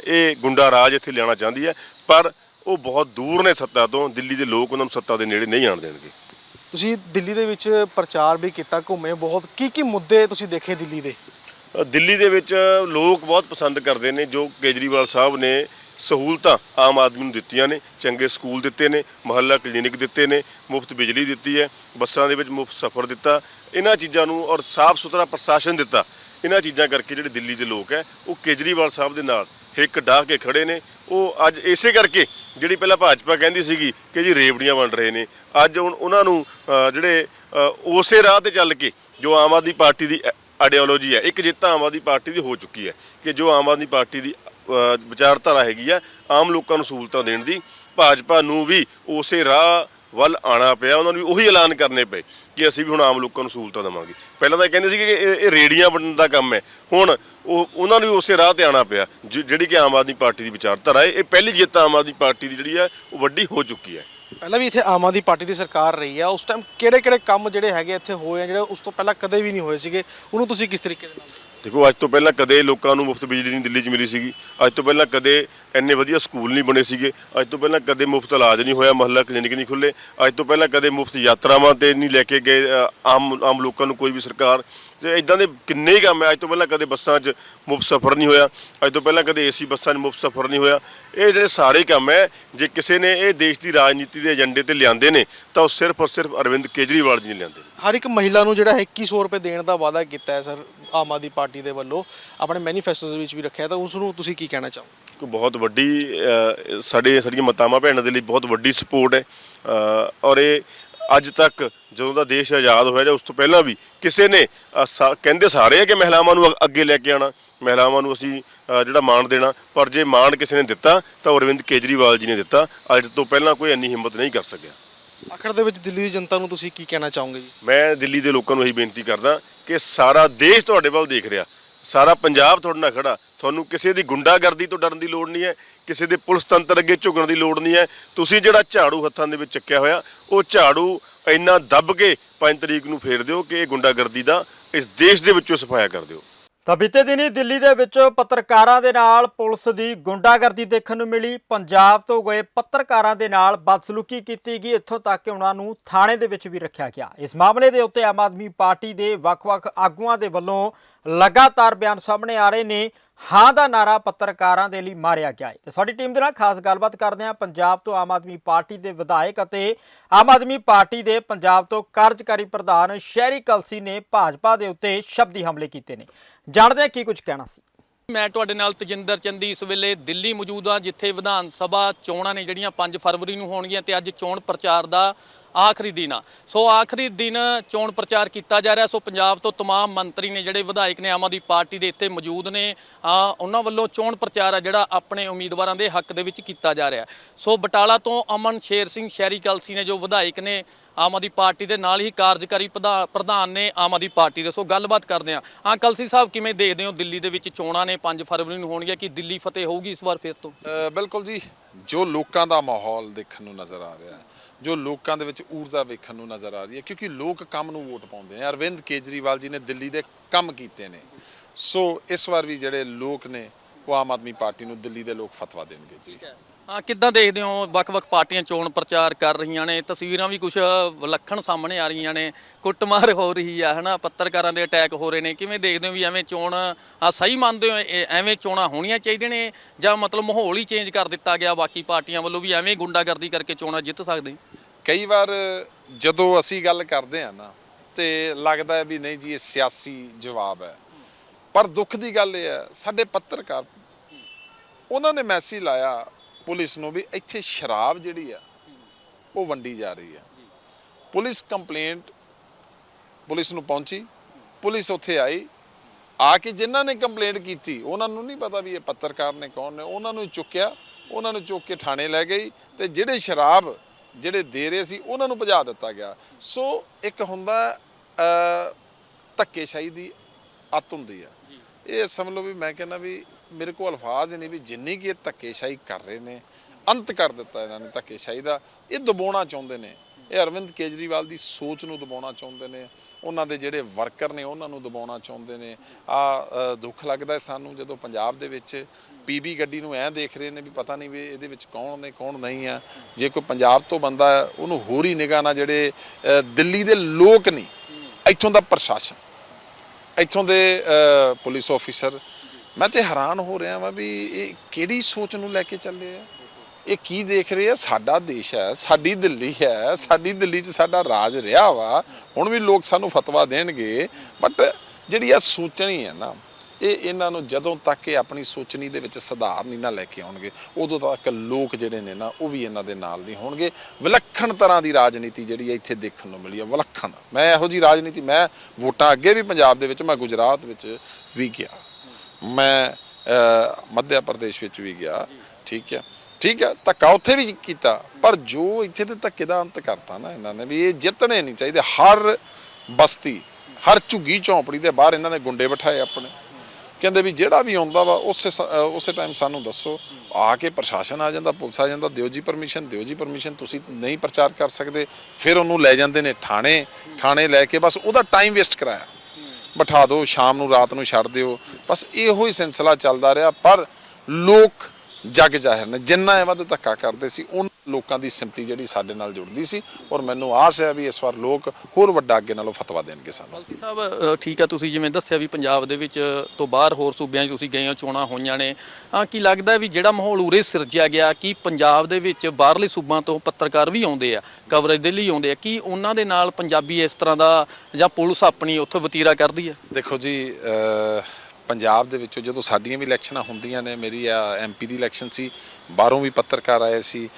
ਇਹ ਗੁੰਡਾ ਰਾਜ ਇੱਥੇ ਲਿਆਉਣਾ ਚਾਹੁੰਦੀ ਹੈ, ਪਰ ਉਹ ਬਹੁਤ ਦੂਰ ਨੇ ਸੱਤਾ ਤੋਂ, ਦਿੱਲੀ ਦੇ ਲੋਕ ਉਹਨਾਂ ਨੂੰ ਸੱਤਾ ਦੇ ਨੇੜੇ ਨਹੀਂ ਆਣ ਦੇਣਗੇ। ਤੁਸੀਂ ਦਿੱਲੀ ਦੇ ਵਿੱਚ ਪ੍ਰਚਾਰ ਵੀ ਕੀਤਾ, ਘੁੰਮੇ ਬਹੁਤ। ਕੀ ਕੀ ਮੁੱਦੇ ਤੁਸੀਂ ਦੇਖੇ ਦਿੱਲੀ ਦੇ? ਦਿੱਲੀ ਦੇ ਵਿੱਚ ਲੋਕ ਬਹੁਤ ਪਸੰਦ ਕਰਦੇ ਨੇ, ਜੋ ਕੇਜਰੀਵਾਲ ਸਾਹਿਬ ਨੇ ਸਹੂਲਤਾਂ ਆਮ ਆਦਮੀ ਨੂੰ ਦਿੱਤੀਆਂ ਨੇ, ਚੰਗੇ ਸਕੂਲ ਦਿੱਤੇ ਨੇ, ਮੁਹੱਲਾ ਕਲੀਨਿਕ ਦਿੱਤੇ ਨੇ, ਮੁਫਤ ਬਿਜਲੀ ਦਿੱਤੀ ਹੈ, ਬੱਸਾਂ ਦੇ ਵਿੱਚ ਮੁਫਤ ਸਫ਼ਰ ਦਿੱਤਾ, ਇਹਨਾਂ ਚੀਜ਼ਾਂ ਨੂੰ ਔਰ ਸਾਫ਼ ਸੁਥਰਾ ਪ੍ਰਸ਼ਾਸਨ ਦਿੱਤਾ। ਇਹਨਾਂ ਚੀਜ਼ਾਂ ਕਰਕੇ ਜਿਹੜੇ ਦਿੱਲੀ ਦੇ ਲੋਕ ਹੈ, ਉਹ ਕੇਜਰੀਵਾਲ ਸਾਹਿਬ ਦੇ ਨਾਲ ਹਿੱਕ ਡਾਹ ਕੇ ਖੜੇ ਨੇ ਉਹ ਅੱਜ ਇਸੇ ਕਰਕੇ ਜਿਹੜੀ ਪਹਿਲਾਂ ਭਾਜਪਾ ਕਹਿੰਦੀ ਸੀਗੀ ਕਿ ਜੀ ਰੇਵੜੀਆਂ ਵੰਡ ਰਹੇ ਨੇ, ਅੱਜ ਹੁਣ ਉਹਨਾਂ ਨੂੰ ਜਿਹੜੇ ਉਸੇ ਰਾਹ ਤੇ ਚੱਲ ਕੇ ਜੋ ਆਮ ਆਦਮੀ ਪਾਰਟੀ ਦੀ ਆਈਡੀਓਲੋਜੀ ਹੈ, ਇੱਕ ਜਿੱਤ ਆਮ ਆਦਮੀ ਪਾਰਟੀ ਦੀ ਹੋ ਚੁੱਕੀ ਹੈ ਕਿ ਜੋ ਆਮ ਆਦਮੀ ਪਾਰਟੀ ਦੀ ਵਿਚਾਰਧਾਰਾ ਹੈਗੀ ਆ, ਆਮ ਲੋਕਾਂ ਨੂੰ ਸਹੂਲਤਾਂ ਦੇਣ ਦੀ, ਭਾਜਪਾ ਨੂੰ ਵੀ ਉਸੇ ਰਾਹ ਵੱਲ ਆਣਾ ਪਿਆ, ਉਹਨਾਂ ਨੂੰ ਵੀ ਉਹੀ ਐਲਾਨ ਕਰਨੇ ਪਏ। ਕਿ ਅਸੀਂ ਵੀ ਹੁਣ ਆਮ ਲੋਕਾਂ ਨੂੰ ਸਹੂਲਤਾਂ ਦੇਵਾਂਗੇ। ਪਹਿਲਾਂ ਤਾਂ ਇਹ ਕਹਿੰਦੇ ਸੀ ਕਿ ਇਹ ਇਹ ਰੇੜੀਆਂ ਵੰਡਣ ਦਾ ਕੰਮ ਹੈ। ਹੁਣ ਉਹ ਉਹਨਾਂ ਨੂੰ ਵੀ ਉਸੇ ਰਾਹ ਤੇ ਆਣਾ ਪਿਆ, ਜਿ- ਜਿਹੜੀ ਕਿ ਆਮ ਆਦਮੀ ਪਾਰਟੀ ਦੀ ਵਿਚਾਰਧਾਰਾ ਹੈ। ਇਹ ਪਹਿਲੀ ਜਿੱਤ ਆਮ ਆਦਮੀ ਪਾਰਟੀ ਦੀ ਜਿਹੜੀ ਹੈ, ਉਹ ਵੱਡੀ ਹੋ ਚੁੱਕੀ ਹੈ। ਪਹਿਲਾਂ ਵੀ ਇੱਥੇ ਆਮ ਆਦਮੀ ਪਾਰਟੀ ਦੀ ਸਰਕਾਰ ਰਹੀ ਆ ਉਸ ਟਾਈਮ ਕਿਹੜੇ ਕਿਹੜੇ ਕੰਮ ਜਿਹੜੇ ਹੈਗੇ ਇੱਥੇ ਹੋਏ ਆ, ਜਿਹੜੇ ਉਸ ਤੋਂ ਪਹਿਲਾਂ ਕਦੇ ਵੀ ਨਹੀਂ ਹੋਏ ਸੀਗੇ? ਉਹਨੂੰ ਤੁਸੀਂ ਕਿਸ ਤਰੀਕੇ ਦੇ ਨਾਲ ਦੇਖੋ, ਅੱਜ ਤੋਂ ਪਹਿਲਾਂ ਕਦੇ ਲੋਕਾਂ ਨੂੰ ਮੁਫਤ ਬਿਜਲੀ ਨਹੀਂ ਦਿੱਲੀ 'ਚ ਮਿਲੀ ਸੀਗੀ। ਅੱਜ ਤੋਂ ਪਹਿਲਾਂ ਕਦੇ ਇੰਨੇ ਵਧੀਆ ਸਕੂਲ ਨਹੀਂ ਬਣੇ ਸੀਗੇ। ਅੱਜ ਤੋਂ ਪਹਿਲਾਂ ਕਦੇ ਮੁਫਤ ਇਲਾਜ ਨਹੀਂ ਹੋਇਆ, ਮਹੱਲਾ ਕਲੀਨਿਕ ਨਹੀਂ ਖੁੱਲੇ ਅੱਜ ਤੋਂ ਪਹਿਲਾਂ ਕਦੇ ਮੁਫਤ ਯਾਤਰਾਵਾਂ ਤੇ ਨਹੀਂ ਲੈ ਕੇ ਗਏ ਆਮ ਆਮ ਲੋਕਾਂ ਨੂੰ ਕੋਈ ਵੀ ਸਰਕਾਰ। ਤੇ ਇਦਾਂ ਦੇ ਕਿੰਨੇ ਹੀ ਕੰਮ ਹੈ। ਅੱਜ ਤੋਂ ਪਹਿਲਾਂ ਕਦੇ ਬੱਸਾਂ 'ਚ ਮੁਫਤ ਸਫ਼ਰ ਨਹੀਂ ਹੋਇਆ। ਅੱਜ ਤੋਂ ਪਹਿਲਾਂ ਕਦੇ ਏਸੀ ਬੱਸਾਂ 'ਚ ਮੁਫਤ ਸਫ਼ਰ ਨਹੀਂ ਹੋਇਆ। ਇਹ ਜਿਹੜੇ ਸਾਰੇ ਕੰਮ ਹੈ, ਜੇ ਕਿਸੇ ਨੇ ਇਹ ਦੇਸ਼ ਦੀ ਰਾਜਨੀਤੀ ਦੇ ਏਜੰਡੇ ਤੇ ਲਿਆਂਦੇ ਨੇ, ਤਾਂ ਉਹ ਸਿਰਫ ਔਰ ਸਿਰਫ ਅਰਵਿੰਦ ਕੇਜਰੀਵਾਲ ਜੀ ਨੇ ਲਿਆਂਦੇ ਨੇ। ਹਰ ਇੱਕ ਮਹਿਲਾ ਨੂੰ ਜਿਹੜਾ ਹੈ 2100 ਰੁਪਏ ਦੇਣ ਦਾ ਵਾਅਦਾ ਕੀਤਾ ਹੈ, ਸਰ। ਆਮ ਆਦਮੀ ਪਾਰਟੀ ਦੇ ਵੱਲੋਂ ਆਪਣੇ ਮੈਨੀਫੈਸਟੋ ਦੇ ਵਿੱਚ ਵੀ ਰੱਖਿਆ ਤਾਂ ਉਸ ਨੂੰ ਤੁਸੀਂ ਕੀ ਕਹਿਣਾ ਚਾਹੋਗੇ? ਇੱਕ ਬਹੁਤ ਵੱਡੀ ਅ, ਸਾਡੇ ਸਾਡੀਆਂ ਮਾਤਾਵਾਂ ਭੈਣਾਂ ਦੇ ਲਈ ਬਹੁਤ ਵੱਡੀ ਸਪੋਰਟ ਹੈ। ਅ, ਔਰ ਇਹ ਅੱਜ ਤੱਕ ਜਦੋਂ ਦਾ ਦੇਸ਼ ਆਜ਼ਾਦ ਹੋਇਆ ਜਾਂ ਉਸ ਤੋਂ ਪਹਿਲਾਂ ਵੀ ਕਿਸੇ ਨੇ ਅ, ਸਾ- ਕਹਿੰਦੇ ਸਾਰੇ ਆ ਕਿ ਮਹਿਲਾਵਾਂ ਨੂੰ ਅ- ਅੱਗੇ ਲੈ ਕੇ ਆਣਾ ਮਹਿਲਾਵਾਂ ਨੂੰ ਅਸੀਂ ਅ, ਜਿਹੜਾ ਮਾਣ ਦੇਣਾ ਪਰ ਜੇ ਮਾਣ ਕਿਸੇ ਨੇ ਦਿੱਤਾ ਤਾਂ ਉਹ ਅਰਵਿੰਦ ਕੇਜਰੀਵਾਲ ਜੀ ਨੇ ਦਿੱਤਾ। ਅੱਜ ਤੋਂ ਪਹਿਲਾਂ ਕੋਈ ਇੰਨੀ ਹਿੰਮਤ ਨਹੀਂ ਕਰ ਸਕਿਆ। ਆਖਰ ਦੇ ਵਿੱਚ ਦਿੱਲੀ ਦੀ ਜਨਤਾ ਨੂੰ ਤੁਸੀਂ ਕੀ ਕਹਿਣਾ ਚਾਹੋਗੇ ਜੀ? ਮੈਂ ਦਿੱਲੀ ਦੇ ਲੋਕਾਂ ਨੂੰ ਇਹੀ ਬੇਨਤੀ ਕਰਦਾ ਕਿ ਸਾਰਾ ਦੇਸ਼ ਤੁਹਾਡੇ ਵੱਲ ਦੇਖ ਰਿਹਾ। ਸਾਰਾ ਪੰਜਾਬ ਤੁਹਾਡੇ ਨਾਲ ਖੜਾ। ਤੁਹਾਨੂੰ ਕਿਸੇ ਦੀ ਗੁੰਡਾਗਰਦੀ ਤੋਂ ਡਰਨ ਦੀ ਲੋੜ ਨਹੀਂ ਹੈ। ਕਿਸੇ ਦੇ ਪੁਲਿਸ ਤੰਤਰ ਅੱਗੇ ਝੁਕਣ ਦੀ ਲੋੜ ਨਹੀਂ ਹੈ। ਤੁਸੀਂ ਜਿਹੜਾ ਝਾੜੂ ਹੱਥਾਂ ਦੇ ਵਿੱਚ ਚੱਕਿਆ ਹੋਇਆ, ਉਹ ਝਾੜੂ ਇੰਨਾ ਦੱਬ ਕੇ 5 ਤਰੀਕ ਨੂੰ ਫੇਰ ਦਿਓ ਕਿ ਇਹ ਗੁੰਡਾਗਰਦੀ ਦਾ ਇਸ ਦੇਸ਼ ਦੇ ਵਿੱਚੋਂ ਸਫਾਇਆ ਕਰ ਦਿਓ। ਤਾਂ ਬੀਤੇ ਦਿਨੀ ਦਿੱਲੀ ਦੇ ਵਿੱਚ ਪੱਤਰਕਾਰਾਂ ਦੇ ਨਾਲ ਪੁਲਿਸ ਦੀ ਗੁੰਡਾਗਰਦੀ ਦੇਖਣ ਨੂੰ ਮਿਲੀ। ਪੰਜਾਬ ਤੋਂ ਗਏ ਪੱਤਰਕਾਰਾਂ ਦੇ ਨਾਲ ਬਦਸਲੂਕੀ ਕੀਤੀ ਗਈ। ਇੱਥੋਂ ਤੱਕ ਕਿ ਉਹਨਾਂ ਨੂੰ ਥਾਣੇ ਦੇ ਵਿੱਚ ਵੀ ਰੱਖਿਆ ਗਿਆ। ਇਸ ਮਾਮਲੇ ਦੇ ਉੱਤੇ ਆਮ ਆਦਮੀ ਪਾਰਟੀ ਦੇ ਵੱਖ-ਵੱਖ ਆਗੂਆਂ ਦੇ ਵੱਲੋਂ ਲਗਾਤਾਰ ਬਿਆਨ ਸਾਹਮਣੇ ਆ ਰਹੇ ਨੇ। ਹਾਂ ਦਾ ਨਾਰਾ ਪੱਤਰਕਾਰਾਂ ਦੇ ਲਈ ਮਾਰਿਆ ਗਿਆ ਹੈ। ਤੇ ਸਾਡੀ ਟੀਮ ਦੇ ਨਾਲ ਖਾਸ ਗੱਲਬਾਤ ਕਰਦੇ ਹਾਂ। ਪੰਜਾਬ ਤੋਂ ਆਮ ਆਦਮੀ ਪਾਰਟੀ ਦੇ ਵਿਧਾਇਕ ਅਤੇ ਆਮ ਆਦਮੀ ਪਾਰਟੀ ਦੇ ਪੰਜਾਬ ਤੋਂ ਕਾਰਜਕਾਰੀ ਪ੍ਰਧਾਨ ਸ਼ਹਿਰੀ ਕਲਸੀ ਨੇ ਭਾਜਪਾ ਦੇ ਉੱਤੇ ਸ਼ਬਦੀ ਹਮਲੇ ਕੀਤੇ ਨੇ। ਜਾਣਦੇ ਹਾਂ ਕੀ ਕੁਝ ਕਹਿਣਾ ਸੀ। ਮੈਂ ਤੁਹਾਡੇ ਨਾਲ ਤਜਿੰਦਰ ਚੰਦੀ ਇਸ ਵੇਲੇ ਦਿੱਲੀ ਮੌਜੂਦ ਹਾਂ, ਜਿੱਥੇ ਵਿਧਾਨ ਸਭਾ ਚੋਣਾਂ ਨੇ ਜਿਹੜੀਆਂ 5 ਫਰਵਰੀ ਨੂੰ ਹੋਣਗੀਆਂ ਤੇ ਅੱਜ ਚੋਣ ਪ੍ਰਚਾਰ ਦਾ ਆਖਰੀ ਦਿਨ ਆ। ਸੋ ਆਖਰੀ ਦਿਨ ਚੋਣ ਪ੍ਰਚਾਰ ਕੀਤਾ ਜਾ ਰਿਹਾ। ਸੋ ਪੰਜਾਬ ਤੋਂ ਤਮਾਮ ਮੰਤਰੀ ਨੇ ਜਿਹੜੇ ਵਿਧਾਇਕ ਨੇ ਆਮ ਆਦਮੀ ਪਾਰਟੀ ਦੇ ਇੱਥੇ ਮੌਜੂਦ ਨੇ ਉਹਨਾਂ ਵੱਲੋਂ ਚੋਣ ਪ੍ਰਚਾਰ ਆ ਜਿਹੜਾ ਆਪਣੇ ਉਮੀਦਵਾਰਾਂ ਦੇ ਹੱਕ ਦੇ ਵਿੱਚ ਕੀਤਾ ਜਾ ਰਿਹਾ। ਸੋ ਬਟਾਲਾ ਤੋਂ ਅਮਨ ਸ਼ੇਰ ਸਿੰਘ ਸ਼ਹਿਰੀ ਕਲਸੀ ਨੇ ਜੋ ਵਿਧਾਇਕ ਨੇ ਆਮ ਆਦਮੀ ਪਾਰਟੀ ਦੇ ਨਾਲ ਹੀ ਕਾਰਜਕਾਰੀ ਪ੍ਰਧਾ- ਪ੍ਰਧਾਨ ਨੇ ਆਮ ਆਦਮੀ ਪਾਰਟੀ ਦੇ। ਸੋ ਗੱਲਬਾਤ ਕਰਦੇ ਆ ਹਾਂ, ਕਲਸੀ ਸਾਹਿਬ, ਕਿਵੇਂ ਦੇਖਦੇ ਹੋ? ਦਿੱਲੀ ਦੇ ਵਿੱਚ ਚੋਣਾਂ ਨੇ 5 ਫਰਵਰੀ ਨੂੰ ਹੋਣਗੀਆਂ। ਕਿ ਦਿੱਲੀ ਫਤਿਹ ਹੋਊਗੀ ਇਸ ਵਾਰ ਫਿਰ ਤੋਂ? ਬਿਲਕੁਲ ਜੀ। ਜੋ ਲੋਕਾਂ ਦਾ ਮਾਹੌਲ ਦੇਖਣ ਨੂੰ ਨਜ਼ਰ ਆ ਰਿਹਾ ਹੈ ਜੋ ਲੋਕਾਂ ਦੇ ਵਿੱਚ ਊਰਜਾ ਵੇਖਣ ਨੂੰ ਨਜ਼ਰ ਆ ਰਹੀ ਹੈ, ਕਿਉਂਕਿ ਲੋਕ ਕੰਮ ਨੂੰ ਵੋਟ ਪਾਉਂਦੇ ਆ। ਅਰਵਿੰਦ ਕੇਜਰੀਵਾਲ ਜੀ ਨੇ ਦਿੱਲੀ ਦੇ ਕੰਮ ਕੀਤੇ ਨੇ। ਸੋ ਇਸ ਵਾਰ ਵੀ ਜਿਹੜੇ ਲੋਕ ਨੇ, ਉਹ ਆਮ ਆਦਮੀ ਪਾਰਟੀ ਨੂੰ ਦਿੱਲੀ ਦੇ ਲੋਕ ਫਤਵਾ ਦੇਣਗੇ ਜੀ। ਹਾਂ। ਕਿੱਦਾਂ ਦੇਖਦੇ ਹੋ? ਵੱਖ-ਵੱਖ ਪਾਰਟੀਆਂ ਚੋਣ ਪ੍ਰਚਾਰ ਕਰ ਰਹੀਆਂ ਨੇ, ਤਸਵੀਰਾਂ ਵੀ ਕੁਝ ਵਿਲੱਖਣ ਸਾਹਮਣੇ ਆ ਰਹੀਆਂ ਨੇ। ਕੁੱਟਮਾਰ ਹੋ ਰਹੀ ਆ, ਹਨਾ? ਪੱਤਰਕਾਰਾਂ ਦੇ ਅਟੈਕ ਹੋ ਰਹੇ ਨੇ। ਕਿਵੇਂ ਦੇਖਦੇ ਹੋ ਵੀ ਐਵੇਂ ਚੋਣ ਆ ਸਹੀ ਮੰਨਦੇ ਹੋ ਐਵੇਂ ਚੋਣਾਂ ਹੋਣੀਆਂ ਚਾਹੀਦੀਆਂ ਨੇ ਜਾਂ ਮਤਲਬ ਮਾਹੌਲ ਹੀ ਚੇਂਜ ਕਰ ਦਿੱਤਾ ਗਿਆ ਬਾਕੀ ਪਾਰਟੀਆਂ ਵੱਲੋਂ ਵੀ ਐਵੇਂ ਗੁੰਡਾਗਰਦੀ ਕਰਕੇ ਚੋਣਾਂ ਜਿੱਤ ਸਕਦੇ? ਕਈ ਵਾਰ ਜਦੋਂ ਅਸੀਂ ਗੱਲ ਕਰਦੇ ਆ ਨਾ, ਤੇ ਲੱਗਦਾ ਵੀ ਨਹੀਂ ਜੀ, ਇਹ ਸਿਆਸੀ ਜਵਾਬ ਹੈ। ਪਰ ਦੁੱਖ ਦੀ ਗੱਲ ਇਹ ਹੈ, ਸਾਡੇ ਪੱਤਰਕਾਰ ਉਹਨਾਂ ਨੇ ਮੈਸੇਜ ਲਾਇਆ ਪੁਲਿਸ ਨੂੰ ਵੀ ਇੱਥੇ ਸ਼ਰਾਬ ਜਿਹੜੀ ਆ, ਉਹ ਵੰਡੀ ਜਾ ਰਹੀ ਹੈ। ਪੁਲਿਸ ਕੰਪਲੇਂਟ ਪੁਲਿਸ ਨੂੰ ਪਹੁੰਚੀ, ਪੁਲਿਸ ਉੱਥੇ ਆਈ। ਆ ਕੇ ਜਿਨ੍ਹਾਂ ਨੇ ਕੰਪਲੇਂਟ ਕੀਤੀ, ਉਹਨਾਂ ਨੂੰ ਨਹੀਂ ਪਤਾ ਵੀ ਇਹ ਪੱਤਰਕਾਰ ਨੇ ਕੌਣ ਨੇ, ਉਹਨਾਂ ਨੂੰ ਚੁੱਕਿਆ, ਉਹਨਾਂ ਨੂੰ ਚੁੱਕ ਕੇ ਥਾਣੇ ਲੈ ਗਈ ਤੇ ਜਿਹੜੇ ਸ਼ਰਾਬ ਜਿਹੜੇ ਦੇ ਰਹੇ ਸੀ, ਉਹਨਾਂ ਨੂੰ ਭਜਾ ਦਿੱਤਾ ਗਿਆ। ਸੋ ਇੱਕ ਹੁੰਦਾ ਧੱਕੇਸ਼ਾਹੀ ਦੀ ਅੱਤ ਹੁੰਦੀ ਆ। ਇਹ ਸਮਝ ਲਓ ਵੀ ਮੈਂ ਕਹਿੰਦਾ ਵੀ ਮੇਰੇ ਕੋਲ ਅਲਫਾਜ਼ ਨਹੀਂ ਵੀ ਜਿੰਨੀ ਕਿ ਇਹ ਧੱਕੇਸ਼ਾਹੀ ਕਰ ਰਹੇ ਨੇ, ਅੰਤ ਕਰ ਦਿੱਤਾ ਇਹਨਾਂ ਨੇ ਧੱਕੇਸ਼ਾਹੀ ਦਾ। ਇਹ ਦਬਾਉਣਾ ਚਾਹੁੰਦੇ ਨੇ। ਇਹ ਅਰਵਿੰਦ ਕੇਜਰੀਵਾਲ ਦੀ ਸੋਚ ਨੂੰ ਦਬਾਉਣਾ ਚਾਹੁੰਦੇ ਨੇ। ਉਹਨਾਂ ਦੇ ਜਿਹੜੇ ਵਰਕਰ ਨੇ ਉਹਨਾਂ ਨੂੰ ਦਬਾਉਣਾ ਚਾਹੁੰਦੇ ਨੇ। ਆ ਦੁੱਖ ਲੱਗਦਾ ਸਾਨੂੰ ਜਦੋਂ ਪੰਜਾਬ ਦੇ ਵਿੱਚ ਪੀਬੀ ਗੱਡੀ ਨੂੰ ਐਂ ਦੇਖ ਰਹੇ ਨੇ ਵੀ ਪਤਾ ਨਹੀਂ ਵੀ ਇਹਦੇ ਵਿੱਚ ਕੌਣ ਨੇ, ਕੌਣ ਨਹੀਂ ਆ। ਜੇ ਕੋਈ ਪੰਜਾਬ ਤੋਂ ਬੰਦਾ ਉਹਨੂੰ ਹੋਰ ਹੀ ਨਿਗਾਹ ਨਾਲ ਜਿਹੜੇ ਦਿੱਲੀ ਦੇ ਲੋਕ ਨਹੀਂ ਇੱਥੋਂ ਦਾ ਪ੍ਰਸ਼ਾਸਨ, ਇੱਥੋਂ ਦੇ ਪੁਲਿਸ ਆਫੀਸਰ ਮੈਂ ਤੇ ਹੈਰਾਨ ਹੋ ਰਿਹਾ ਵਾਂ ਵੀ ਇਹ ਕਿਹੜੀ ਸੋਚ ਨੂੰ ਲੈ ਕੇ ਚੱਲੇ ਆ। ਇਹ ਕੀ ਦੇਖ ਰਹੇ ਆ? ਸਾਡਾ ਦੇਸ਼ ਹੈ ਸਾਡੀ ਦਿੱਲੀ ਹੈ ਸਾਡੀ ਦਿੱਲੀ 'ਚ ਸਾਡਾ ਰਾਜ ਰਿਹਾ ਵਾ। ਹੁਣ ਵੀ ਲੋਕ ਸਾਨੂੰ ਫਤਵਾ ਦੇਣਗੇ। ਬਟ ਜਿਹੜੀ ਆ ਸੋਚਣੀ ਹੈ ਨਾ ਇਹ ਇਹਨਾਂ ਨੂੰ ਜਦੋਂ ਤੱਕ ਇਹ ਆਪਣੀ ਸੋਚਣੀ ਦੇ ਵਿੱਚ ਸੁਧਾਰ ਨਹੀਂ ਨਾ ਲੈ ਕੇ ਆਉਣਗੇ ਉਦੋਂ ਤੱਕ ਲੋਕ ਜਿਹੜੇ ਨੇ ਨਾ ਉਹ ਵੀ ਇਹਨਾਂ ਦੇ ਨਾਲ ਨਹੀਂ ਹੋਣਗੇ। ਵਿਲੱਖਣ ਤਰ੍ਹਾਂ ਦੀ ਰਾਜਨੀਤੀ ਜਿਹੜੀ ਹੈ ਇੱਥੇ ਦੇਖਣ ਨੂੰ ਮਿਲੀ ਹੈ ਵਿਲੱਖਣ। ਮੈਂ ਇਹੋ ਜੀ ਰਾਜਨੀਤੀ ਮੈਂ ਵੋਟਾਂ ਅੱਗੇ ਵੀ ਪੰਜਾਬ ਦੇ ਵਿੱਚ ਮੈਂ ਗੁਜਰਾਤ ਵਿੱਚ ਵੀ ਗਿਆ। ਮੈਂ ਅ, ਮੱਧ ਪ੍ਰਦੇਸ਼ ਵਿੱਚ ਵੀ ਗਿਆ ਠੀਕ ਹੈ। ਠੀਕ ਹੈ, ਧੱਕਾ ਉੱਥੇ ਵੀ ਕੀਤਾ। ਪਰ ਜੋ ਇੱਥੇ ਤੇ ਧੱਕੇ ਦਾ ਅੰਤ ਕਰਤਾ ਨਾ ਇਹਨਾਂ ਨੇ, ਵੀ ਇਹ ਜਿੱਤਣੇ ਨਹੀਂ ਚਾਹੀਦੇ। ਹਰ ਬਸਤੀ, ਹਰ ਝੁੱਗੀ ਝੌਂਪੜੀ ਦੇ ਬਾਹਰ ਇਹਨਾਂ ਨੇ ਗੁੰਡੇ ਬਿਠਾਏ ਆਪਣੇ। ਕਹਿੰਦੇ ਵੀ ਜਿਹੜਾ ਵੀ ਆਉਂਦਾ ਵਾ, ਉਸੇ ਸ- ਉਸੇ ਟਾਈਮ ਸਾਨੂੰ ਦੱਸੋ। ਆ ਕੇ ਪ੍ਰਸ਼ਾਸਨ ਆ ਜਾਂਦਾ, ਪੁਲਿਸ ਆ ਜਾਂਦਾ, ਦਿਓ ਜੀ ਪਰਮਿਸ਼ਨ ਦਿਓ ਜੀ ਪਰਮਿਸ਼ਨ ਤੁਸੀਂ ਨਹੀਂ ਪ੍ਰਚਾਰ ਕਰ ਸਕਦੇ। ਫਿਰ ਉਹਨੂੰ ਲੈ ਜਾਂਦੇ ਨੇ ਥਾਣੇ ਥਾਣੇ ਲੈ ਕੇ ਬਸ ਉਹਦਾ ਟਾਈਮ ਵੇਸਟ ਕਰਾਇਆ। ਬਿਠਾ ਦਿਓ, ਸ਼ਾਮ ਨੂੰ ਰਾਤ ਨੂੰ ਛੱਡ ਦਿਓ। ਬਸ ਇਹੋ ਹੀ ਸਿਲਸਿਲਾ ਚੱਲਦਾ ਰਿਹਾ। ਪਰ ਲੋਕ ਜਗ ਜਾਹਿਰ ਨੇ ਜਿੰਨਾ ਇਹ ਵੱਧ ਧੱਕਾ ਕਰਦੇ ਸੀ ਉਨ ਲੋਕਾਂ ਦੀ ਸਿੰਪਤੀ ਜਿਹੜੀ ਸਾਡੇ ਨਾਲ ਜੁੜਦੀ ਸੀ ਔਰ ਮੈਨੂੰ ਆਸ ਹੈ ਵੀ ਇਸ ਵਾਰ ਲੋਕ ਹੋਰ ਵੱਡਾ ਅੱਗੇ ਨਾਲੋਂ ਫਤਵਾ ਦੇਣਗੇ ਸਾਨੂੰ। ਮਲਤੀ ਸਾਹਿਬ ਠੀਕ ਆ ਤੁਸੀਂ ਜਿਵੇਂ ਦੱਸਿਆ ਵੀ ਪੰਜਾਬ ਦੇ ਵਿੱਚ ਤੋਂ ਬਾਹਰ ਹੋਰ ਸੂਬਿਆਂ 'ਚ ਤੁਸੀਂ ਗਏ ਹੋ ਚੋਣਾਂ ਹੋਈਆਂ ਨੇ। ਆ ਕੀ ਲੱਗਦਾ ਵੀ ਜਿਹੜਾ ਮਾਹੌਲ ਉਰੇ ਸਿਰਜਿਆ ਗਿਆ ਕੀ ਪੰਜਾਬ ਦੇ ਵਿੱਚ ਬਾਹਰਲੇ ਸੂਬਾਂ ਤੋਂ ਪੱਤਰਕਾਰ ਵੀ ਆਉਂਦੇ ਆ ਕਵਰੇਜ ਦੇ ਲਈ ਆਉਂਦੇ ਆ ਕੀ ਉਹਨਾਂ ਦੇ ਨਾਲ ਪੰਜਾਬੀ ਇਸ ਤਰ੍ਹਾਂ ਦਾ ਜਾਂ ਪੁਲਿਸ ਆਪਣੀ ਉੱਥੇ ਵਤੀਰਾ ਕਰਦੀ ਆ? ਦੇਖੋ ਜੀ ਅਹ ਪੰਜਾਬ ਦੇ ਵਿੱਚੋਂ ਜਦੋਂ ਸਾਡੀਆਂ ਵੀ ਇਲੈਕਸ਼ਨਾਂ ਹੁੰਦੀਆਂ ਨੇ, ਮੇਰੀ ਆ ਐਮਪੀ ਦੀ ਇਲੈਕਸ਼ਨ ਸੀ, ਬਾਹਰੋਂ ਵੀ ਪੱਤਰਕਾਰ ਆਏ ਸੀ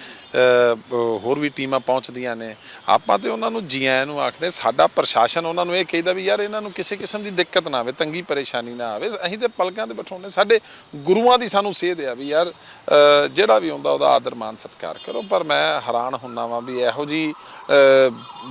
ਹੋਰ ਵੀ ਟੀਮਾਂ ਪਹੁੰਚਦੀਆਂ ਨੇ। ਆਪਾਂ ਤੇ ਉਹਨਾਂ ਨੂੰ ਜੀ ਆਇਆਂ ਨੂੰ ਆਖਦੇ ਸਾਡਾ ਪ੍ਰਸ਼ਾਸਨ ਉਹਨਾਂ ਨੂੰ ਇਹ ਕਹਿੰਦਾ ਵੀ ਯਾਰ ਇਹਨਾਂ ਨੂੰ ਕਿਸੇ ਕਿਸਮ ਦੀ ਦਿੱਕਤ ਨਾ ਆਵੇ, ਤੰਗੀ ਪਰੇਸ਼ਾਨੀ ਨਾ ਆਵੇ। ਅਸੀਂ ਤੇ ਪਲਕਾਂ ਤੇ ਬਿਠਾਉਣੇ ਸਾਡੇ ਗੁਰੂਆਂ ਦੀ ਸਾਨੂੰ ਸੇਧ ਆ ਵੀ ਯਾਰ ਜਿਹੜਾ ਵੀ ਆਉਂਦਾ ਉਹਦਾ ਆਦਰ ਮਾਨ ਸਤਿਕਾਰ ਕਰੋ। ਪਰ ਮੈਂ ਹੈਰਾਨ ਹੁੰਨਾ ਵਾਂ ਵੀ ਇਹੋ ਜੀ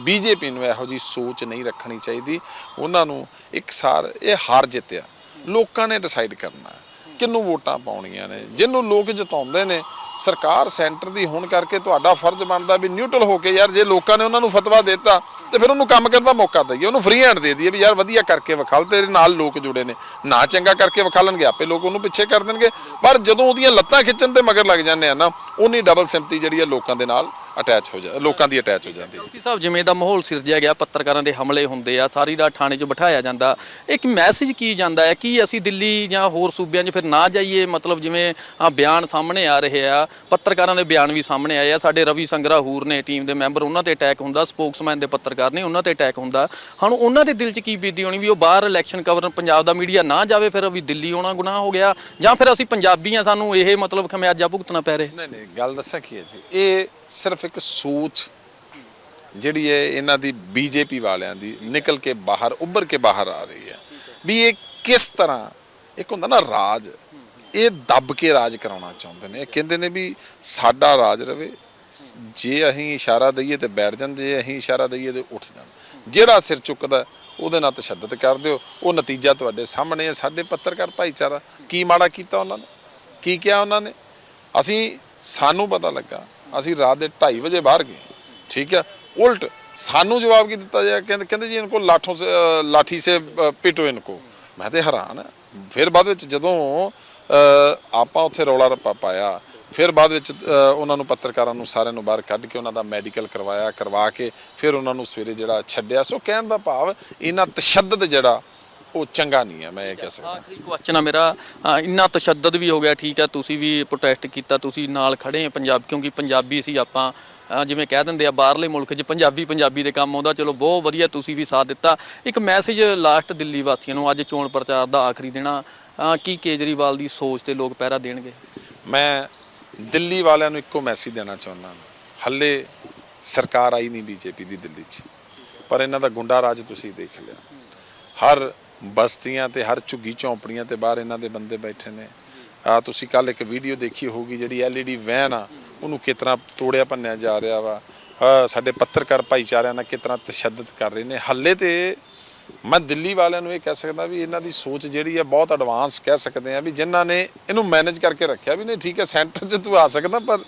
ਬੀਜੇਪੀ ਨੂੰ ਇਹੋ ਜੀ ਸੋਚ ਨਹੀਂ ਰੱਖਣੀ ਚਾਹੀਦੀ। ਉਹਨਾਂ ਨੂੰ ਇੱਕ ਸਾਰ ਇਹ ਹਾਰ ਜਿੱਤਿਆ। ਲੋਕਾਂ ਨੇ ਡਿਸਾਈਡ ਕਰਨਾ ਹੈ ਕਿਹਨੂੰ ਵੋਟਾਂ ਪਾਉਣੀਆਂ ਨੇ, ਜਿਹਨੂੰ ਲੋਕ ਜਿਤਾਉਂਦੇ ਨੇ, ਸਰਕਾਰ ਸੈਂਟਰ ਦੀ ਹੋਣ ਕਰਕੇ ਤੁਹਾਡਾ ਫਰਜ਼ ਬਣਦਾ ਵੀ ਨਿਊਟਰਲ ਹੋ ਕੇ ਯਾਰ ਜੇ ਲੋਕਾਂ ਨੇ ਉਹਨਾਂ ਨੂੰ ਫਤਵਾ ਦਿੱਤਾ ਤੇ ਫਿਰ ਉਹਨੂੰ ਕੰਮ ਕਰਨ ਦਾ ਮੌਕਾ ਦਈਏ, ਉਹਨੂੰ ਫ੍ਰੀ ਹੈਂਡ ਦੇ ਦਈਏ ਵੀ ਯਾਰ ਵਧੀਆ ਕਰਕੇ ਵਿਖਾਲ, ਤੇਰੇ ਨਾਲ ਲੋਕ ਜੁੜੇ ਨੇ, ਨਾ ਚੰਗਾ ਕਰਕੇ ਵਿਖਾਲਣਗੇ, ਆਪੇ ਲੋਕ ਉਹਨੂੰ ਪਿੱਛੇ ਕਰ ਦੇਣਗੇ, ਪਰ ਜਦੋਂ ਉਹਦੀਆਂ ਲੱਤਾਂ ਖਿੱਚਣ ਤੇ ਮਗਰ ਲੱਗ ਜਾਂਦੇ ਆ ਨਾ ਉਹਨੀ ਡਬਲ ਸਿੰਪਤੀ ਜਿਹੜੀ ਆ ਲੋਕਾਂ ਦੇ ਨਾਲ ਅਟੈਚ ਹੋ ਜਾ ਲੋਕਾਂ ਦੀ ਅਟੈਚ ਹੋ ਜਾਂਦੀ ਹੈ। ਮਲਤੀ ਸਾਹਿਬ ਜਿਵੇਂ ਦਾ ਮਾਹੌਲ ਸਿਰਜਿਆ ਗਿਆ ਪੱਤਰਕਾਰਾਂ ਦੇ ਹਮਲੇ ਹੁੰਦੇ ਆ ਸਾਰੀ ਰਾਤ ਥਾਣੇ 'ਚ ਬਿਠਾਇਆ ਜਾਂਦਾ। ਇੱਕ ਮੈਸੇਜ ਕੀ ਜਾਂਦਾ ਹੈ? ਕਿ ਅਸੀਂ ਦਿੱਲੀ ਜਾਂ ਹੋਰ ਸੂਬਿਆਂ 'ਚ ਫਿਰ ਨਾ ਜਾਈਏ? ਮਤਲਬ ਜਿਵੇਂ ਆ ਬਿਆਨ ਸਾਹਮਣੇ ਆ ਰਹੇ ਆ ਪੱਤਰਕਾਰਾਂ ਦੇ ਬਿਆਨ ਵੀ ਸਾਹਮਣੇ ਆਏ ਆ। ਸਾਡੇ ਰਵੀ ਸੰਗਰਾ ਹੂਰ ਨੇ ਟੀਮ ਦੇ ਮੈਂਬਰ ਉਹਨਾਂ ਤੇ ਅਟੈਕ ਹੁੰਦਾ। ਸਪੋਕਸਮੈਨ ਦੇ ਪੱਤਰਕਾਰ ਨੇ ਉਹਨਾਂ ਤੇ ਅਟੈਕ ਹੁੰਦਾ। ਹੁਣ ਉਹਨਾਂ ਦੇ ਦਿਲ 'ਚ ਕੀ ਬੀਤੀ ਹੋਣੀ? ਵੀ ਉਹ ਬਾਹਰ ਇਲੈਕਸ਼ਨ ਕਵਰ ਪੰਜਾਬ ਦਾ ਮੀਡੀਆ ਨਾ ਜਾਵੇ ਫਿਰ ਵੀ ਦਿੱਲੀ ਆਉਣਾ ਗੁਨਾਹ ਹੋ ਗਿਆ? ਜਾਂ ਫਿਰ ਅਸੀਂ ਪੰਜਾਬੀ ਆ ਸਾਨੂੰ ਇਹ ਮਤਲਬ ਖਮਿਆਜਾ ਭੁਗਤਣਾ ਪੈ ਰਿਹਾ? ਨਹੀਂ ਨਹੀਂ ਗੱਲ ਦੱਸਾਂ ਕੀ ਹੈ ਜੀ। ਇਹ ਸਿਰਫ ਇੱਕ ਸੋਚ ਜਿਹੜੀ ਹੈ ਇਹਨਾਂ ਦੀ ਬੀਜੇਪੀ ਵਾਲਿਆਂ ਦੀ ਨਿਕਲ ਕੇ ਬਾਹਰ, ਉੱਭਰ ਕੇ ਬਾਹਰ ਆ ਰਹੀ ਹੈ। ਵੀ ਇਹ ਕਿਸ ਤਰ੍ਹਾਂ, ਇੱਕ ਹੁੰਦਾ ਨਾ ਰਾਜ, ਇਹ ਦੱਬ ਕੇ ਰਾਜ ਕਰਾਉਣਾ ਚਾਹੁੰਦੇ ਨੇ। ਇਹ ਕਹਿੰਦੇ ਨੇ ਵੀ ਸਾਡਾ ਰਾਜ ਰਵੇ, ਜੇ ਅਸੀਂ ਇਸ਼ਾਰਾ ਦਈਏ ਤੇ ਬੈਠ ਜਾਂਦੇ ਜੇ ਅਸੀਂ ਇਸ਼ਾਰਾ ਦਈਏ ਤੇ ਉੱਠ ਜਾਣ। ਜਿਹੜਾ ਸਿਰ ਚੁੱਕਦਾ, ਉਹਦੇ ਨਾਲ ਤਸ਼ੱਦਦ ਕਰ ਦਿਓ। ਉਹ ਨਤੀਜਾ ਤੁਹਾਡੇ ਸਾਹਮਣੇ ਹੈ, ਸਾਡੇ ਪੱਤਰਕਾਰ ਭਾਈਚਾਰਾ। ਕੀ ਮਾੜਾ ਕੀਤਾ ਉਹਨਾਂ ਨੇ? ਕੀ ਕਿਹਾ ਉਹਨਾਂ ਨੇ? ਅਸੀਂ, ਸਾਨੂੰ ਪਤਾ ਲੱਗਾ ਅਸੀਂ ਰਾਤ ਦੇ 2:30 ਵਜੇ ਬਾਹਰ ਗਏ। ਠੀਕ ਹੈ ਉਲਟ ਸਾਨੂੰ ਜਵਾਬ ਕੀ ਦਿੱਤਾ ਜਾਏ ਕਹਿੰਦੇ ਕਹਿੰਦੇ ਜੀ ਇਨਕੋ ਲਾਠੋਂ ਸੇ ਲਾਠੀ ਸੇ ਪਿਟੋ ਪਿਟੋ ਇਨਕੋ। ਮੈਂ ਤੇ ਹੈਰਾਨ ਫਿਰ ਬਾਅਦ ਵਿੱਚ ਜਦੋਂ ਆਪਾਂ ਉੱਥੇ ਰੌਲਾ ਰੱਪਾ ਪਾਇਆ, ਫਿਰ ਬਾਅਦ ਵਿੱਚ ਉਹਨਾਂ ਨੂੰ ਪੱਤਰਕਾਰਾਂ ਨੂੰ ਸਾਰਿਆਂ ਨੂੰ ਬਾਹਰ ਕੱਢ ਕੇ ਉਹਨਾਂ ਦਾ ਮੈਡੀਕਲ ਕਰਵਾਇਆ, ਕਰਵਾ ਕੇ ਫਿਰ ਉਹਨਾਂ ਨੂੰ ਸਵੇਰੇ ਜਿਹੜਾ ਛੱਡਿਆ, ਸੋ ਕਹਿਣ ਦਾ ਭਾਵ ਇਹਨਾਂ ਤਸ਼ੱਦਦ ਜਿਹੜਾ ਉਹ ਚੰਗਾ ਨਹੀਂ ਹੈ ਮੈਂ ਇਹ ਕਹਿ ਸਕਦਾ। ਆਖਰੀ ਕੁਐਸਚਨ ਆ ਮੇਰਾ। ਅ, ਇੰਨਾ ਤਸ਼ੱਦਦ ਵੀ ਹੋ ਗਿਆ ਠੀਕ ਹੈ ਤੁਸੀਂ ਵੀ ਪ੍ਰੋਟੈਸਟ ਕੀਤਾ ਤੁਸੀਂ ਨਾਲ ਖੜੇ ਆ ਪੰਜਾਬ ਕਿਉਂਕਿ ਪੰਜਾਬੀ ਸੀ ਆਪਾਂ ਅ, ਜਿਵੇਂ ਕਹਿ ਦਿੰਦੇ ਆ ਬਾਹਰਲੇ ਮੁਲਕ 'ਚ ਪੰਜਾਬੀ ਪੰਜਾਬੀ ਦੇ ਕੰਮ ਆਉਂਦਾ ਚਲੋ ਬਹੁਤ ਵਧੀਆ ਤੁਸੀਂ ਵੀ ਸਾਥ ਦਿੱਤਾ। ਇੱਕ ਮੈਸੇਜ ਲਾਸਟ ਦਿੱਲੀ ਵਾਸੀਆਂ ਨੂੰ ਅੱਜ ਚੋਣ ਪ੍ਰਚਾਰ ਦਾ ਆਖਰੀ ਦਿਨਾ ਅ, ਕੀ ਕੇਜਰੀਵਾਲ ਦੀ ਸੋਚ ਤੇ ਲੋਕ ਪਹਿਰਾ ਦੇਣਗੇ? ਮੈਂ ਦਿੱਲੀ ਵਾਲਿਆਂ ਨੂੰ ਇੱਕੋ ਮੈਸੇਜ ਦੇਣਾ ਚਾਹੁੰਦਾ ਹੱਲੇ ਸਰਕਾਰ ਆਈ ਨਹੀਂ ਬੀਜੇਪੀ ਦੀ ਦਿੱਲੀ 'ਚ। ਪਰ ਇਹਨਾਂ ਦਾ ਗੁੰਡਾ ਰਾਜ ਤੁਸੀਂ ਦੇਖ ਲਿਆ। ਹਰ ਬਸਤੀਆਂ ਤੇ ਹਰ ਝੁੱਗੀ ਝੌਂਪੜੀਆਂ ਤੇ ਬਾਹਰ ਇਹਨਾਂ ਦੇ ਬੰਦੇ ਬੈਠੇ ਨੇ। ਆ ਤੁਸੀਂ ਕੱਲ ਇੱਕ ਵੀਡੀਓ ਦੇਖੀ ਹੋਊਗੀ ਜਿਹੜੀ ਐਲਈਡੀ ਵੈਨ ਆ, ਉਹਨੂੰ ਕਿਤਨਾ ਤੋੜਿਆ, ਭੰਨਿਆ ਜਾ ਰਿਹਾ ਵਾ। ਸਾਡੇ ਪੱਤਰਕਾਰ ਭਾਈਚਾਰਿਆਂ ਨਾਲ ਕਿਤਨਾ ਤਸ਼ੱਦਦ ਕਰ ਰਹੇ ਨੇ। ਹੱਲੇ ਤੇ ਮੈਂ ਦਿੱਲੀ ਵਾਲਿਆਂ ਨੂੰ ਇਹ ਕਹਿ ਸਕਦਾ ਵੀ ਇਹਨਾਂ ਦੀ ਸੋਚ ਜਿਹੜੀ ਹੈ ਬਹੁਤ ਐਡਵਾਂਸ ਕਹਿ ਸਕਦੇ ਆ ਵੀ ਜਿਨ੍ਹਾਂ ਨੇ ਇਹਨੂੰ ਮੈਨੇਜ ਕਰਕੇ ਰੱਖਿਆ ਵੀ ਨਹੀਂ, ਠੀਕ ਹੈ ਸੈਂਟਰ 'ਚ ਤੂੰ ਆ ਸਕਦਾ ਪਰ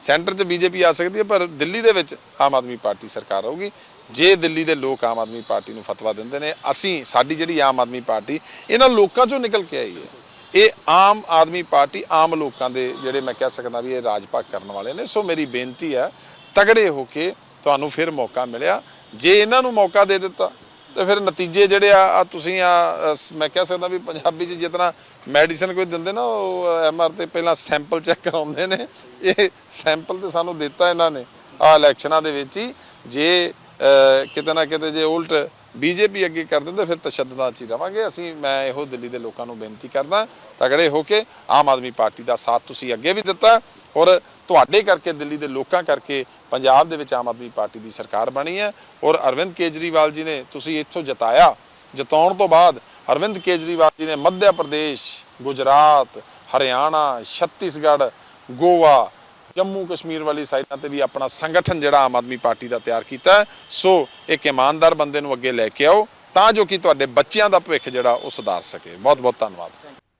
ਸੈਂਟਰ 'ਚ ਬੀਜੇਪੀ ਆ ਸਕਦੀ ਹੈ, ਪਰ ਦਿੱਲੀ ਦੇ ਵਿੱਚ ਆਮ ਆਦਮੀ ਪਾਰਟੀ ਸਰਕਾਰ ਆਊਗੀ। ਜੇ ਦਿੱਲੀ ਦੇ ਲੋਕ ਆਮ ਆਦਮੀ ਪਾਰਟੀ ਨੂੰ ਫਤਵਾ ਦਿੰਦੇ ਨੇ, ਅਸੀਂ, ਸਾਡੀ ਜਿਹੜੀ ਆਮ ਆਦਮੀ ਪਾਰਟੀ, ਇਹਨਾਂ ਲੋਕਾਂ 'ਚੋਂ ਨਿਕਲ ਕੇ ਆਈ ਹੈ। ਇਹ ਆਮ ਆਦਮੀ ਪਾਰਟੀ ਆਮ ਲੋਕਾਂ ਦੇ ਜਿਹੜੇ ਮੈਂ ਕਹਿ ਸਕਦਾ ਵੀ ਇਹ ਰਾਜ ਕਰਨ ਵਾਲੇ ਨੇ, ਸੋ ਮੇਰੀ ਬੇਨਤੀ ਹੈ, ਤਗੜੇ ਹੋ ਕੇ ਤੁਹਾਨੂੰ ਫਿਰ ਮੌਕਾ ਮਿਲਿਆ। ਜੇ ਇਹਨਾਂ ਨੂੰ ਮੌਕਾ ਦੇ ਦਿੱਤਾ, ਤੇ ਫਿਰ ਨਤੀਜੇ ਜਿਹੜੇ ਆ ਤੁਸੀਂ ਆ ਮੈਂ ਕਹਿ ਸਕਦਾ ਵੀ ਪੰਜਾਬੀ 'ਚ ਜਿਤਨਾ ਮੈਡੀਸਨ ਕੋਈ ਦਿੰਦੇ ਨਾ, ਉਹ ਐਮਆਰ ਤੇ ਪਹਿਲਾਂ ਸੈਂਪਲ ਚੈੱਕ ਕਰਾਉਂਦੇ ਨੇ। ਇਹ ਸੈਂਪਲ ਤੇ ਸਾਨੂੰ ਦਿੱਤਾ ਇਹਨਾਂ ਨੇ ਆ ਇਲੈਕਸ਼ਨਾਂ ਦੇ ਵਿੱਚ ਹੀ। ਜੇ ਕਿਤੇ ਨਾ ਕਿਤੇ ਜੇ ਉਲਟ ਬੀਜੇਪੀ ਅੱਗੇ ਕਰ ਦਿੰਦੇ, ਫਿਰ ਤਸ਼ੱਦਦਾਂ 'ਚ ਹੀ ਰਵਾਂਗੇ। ਅਸੀਂ, ਮੈਂ ਇਹੋ ਦਿੱਲੀ ਦੇ ਲੋਕਾਂ ਨੂੰ ਬੇਨਤੀ ਕਰਦਾ ਤਗੜੇ ਹੋ ਕੇ ਆਮ ਆਦਮੀ ਪਾਰਟੀ ਦਾ ਸਾਥ ਤੁਸੀਂ ਅੱਗੇ ਵੀ ਦਿੱਤਾ ਔਰ ਤੁਹਾਡੇ ਕਰਕੇ, ਦਿੱਲੀ ਦੇ ਲੋਕਾਂ ਕਰਕੇ ਪੰਜਾਬ ਦੇ ਵਿੱਚ ਆਮ ਆਦਮੀ ਪਾਰਟੀ ਦੀ ਸਰਕਾਰ ਬਣੀ ਹੈ ਔਰ ਅਰਵਿੰਦ ਕੇਜਰੀਵਾਲ ਜੀ ਨੇ ਤੁਸੀਂ ਇੱਥੋਂ ਜਿਤਾਇਆ। ਜਿਤਾਉਣ ਤੋਂ ਬਾਅਦ ਅਰਵਿੰਦ ਕੇਜਰੀਵਾਲ ਜੀ ਨੇ ਮੱਧ ਪ੍ਰਦੇਸ਼, ਗੁਜਰਾਤ, ਹਰਿਆਣਾ, ਛੱਤੀਸਗੜ੍ਹ, ਗੋਆ ਜੰਮੂ ਕਸ਼ਮੀਰ ਵਾਲੀ ਸਾਈਡਾਂ ਤੇ ਵੀ ਆਪਣਾ ਸੰਗਠਨ ਜਿਹੜਾ ਆਮ ਆਦਮੀ ਪਾਰਟੀ ਦਾ ਤਿਆਰ ਕੀਤਾ ਹੈ। ਸੋ ਇੱਕ ਇਮਾਨਦਾਰ ਬੰਦੇ ਨੂੰ ਅੱਗੇ ਲੈ ਕੇ ਆਓ ਤਾਂ ਜੋ ਕਿ ਤੁਹਾਡੇ ਬੱਚਿਆਂ ਦਾ ਭਵਿੱਖ ਜਿਹੜਾ ਉਹ ਸੁਧਾਰ ਸਕੇ। ਬਹੁਤ ਬਹੁਤ ਧੰਨਵਾਦ।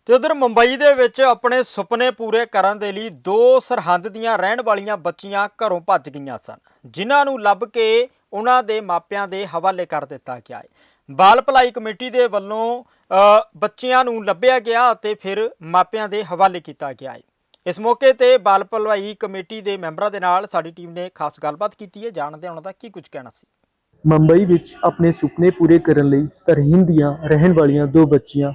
ਤੇ ਉਧਰ ਮੁੰਬਈ ਦੇ ਵਿੱਚ ਆਪਣੇ ਸੁਪਨੇ ਪੂਰੇ ਕਰਨ ਦੇ ਲਈ ਦੋ ਸਰਹੰਦ ਦੀਆਂ ਰਹਿਣ ਵਾਲੀਆਂ ਬੱਚੀਆਂ ਘਰੋਂ ਭੱਜ ਗਈਆਂ ਸਨ, ਜਿਨ੍ਹਾਂ ਨੂੰ ਲੱਭ ਕੇ ਉਹਨਾਂ ਦੇ ਮਾਪਿਆਂ ਦੇ ਹਵਾਲੇ ਕਰ ਦਿੱਤਾ ਗਿਆ ਹੈ। ਬਾਲ ਭਲਾਈ ਕਮੇਟੀ ਦੇ ਵੱਲੋਂ ਬੱਚਿਆਂ ਨੂੰ ਲੱਭਿਆ ਗਿਆ ਅਤੇ ਫਿਰ ਮਾਪਿਆਂ ਦੇ ਹਵਾਲੇ ਕੀਤਾ ਗਿਆ ਹੈ। ਇਸ ਮੌਕੇ ਤੇ ਬਾਲ ਭਲਾਈ ਕਮੇਟੀ ਦੇ ਮੈਂਬਰਾਂ ਦੇ ਨਾਲ ਸਾਡੀ ਟੀਮ ਨੇ ਖਾਸ ਗੱਲਬਾਤ ਕੀਤੀ ਹੈ। ਜਾਣਦੇ ਹਾਂ ਉਹਨਾਂ ਦਾ ਕੀ ਕੁਝ ਕਹਿਣਾ ਸੀ। ਮੁੰਬਈ ਵਿੱਚ ਆਪਣੇ ਸੁਪਨੇ ਪੂਰੇ ਕਰਨ ਲਈ ਸਰਹਿੰਦ ਦੀਆਂ ਰਹਿਣ ਵਾਲੀਆਂ ਦੋ ਬੱਚੀਆਂ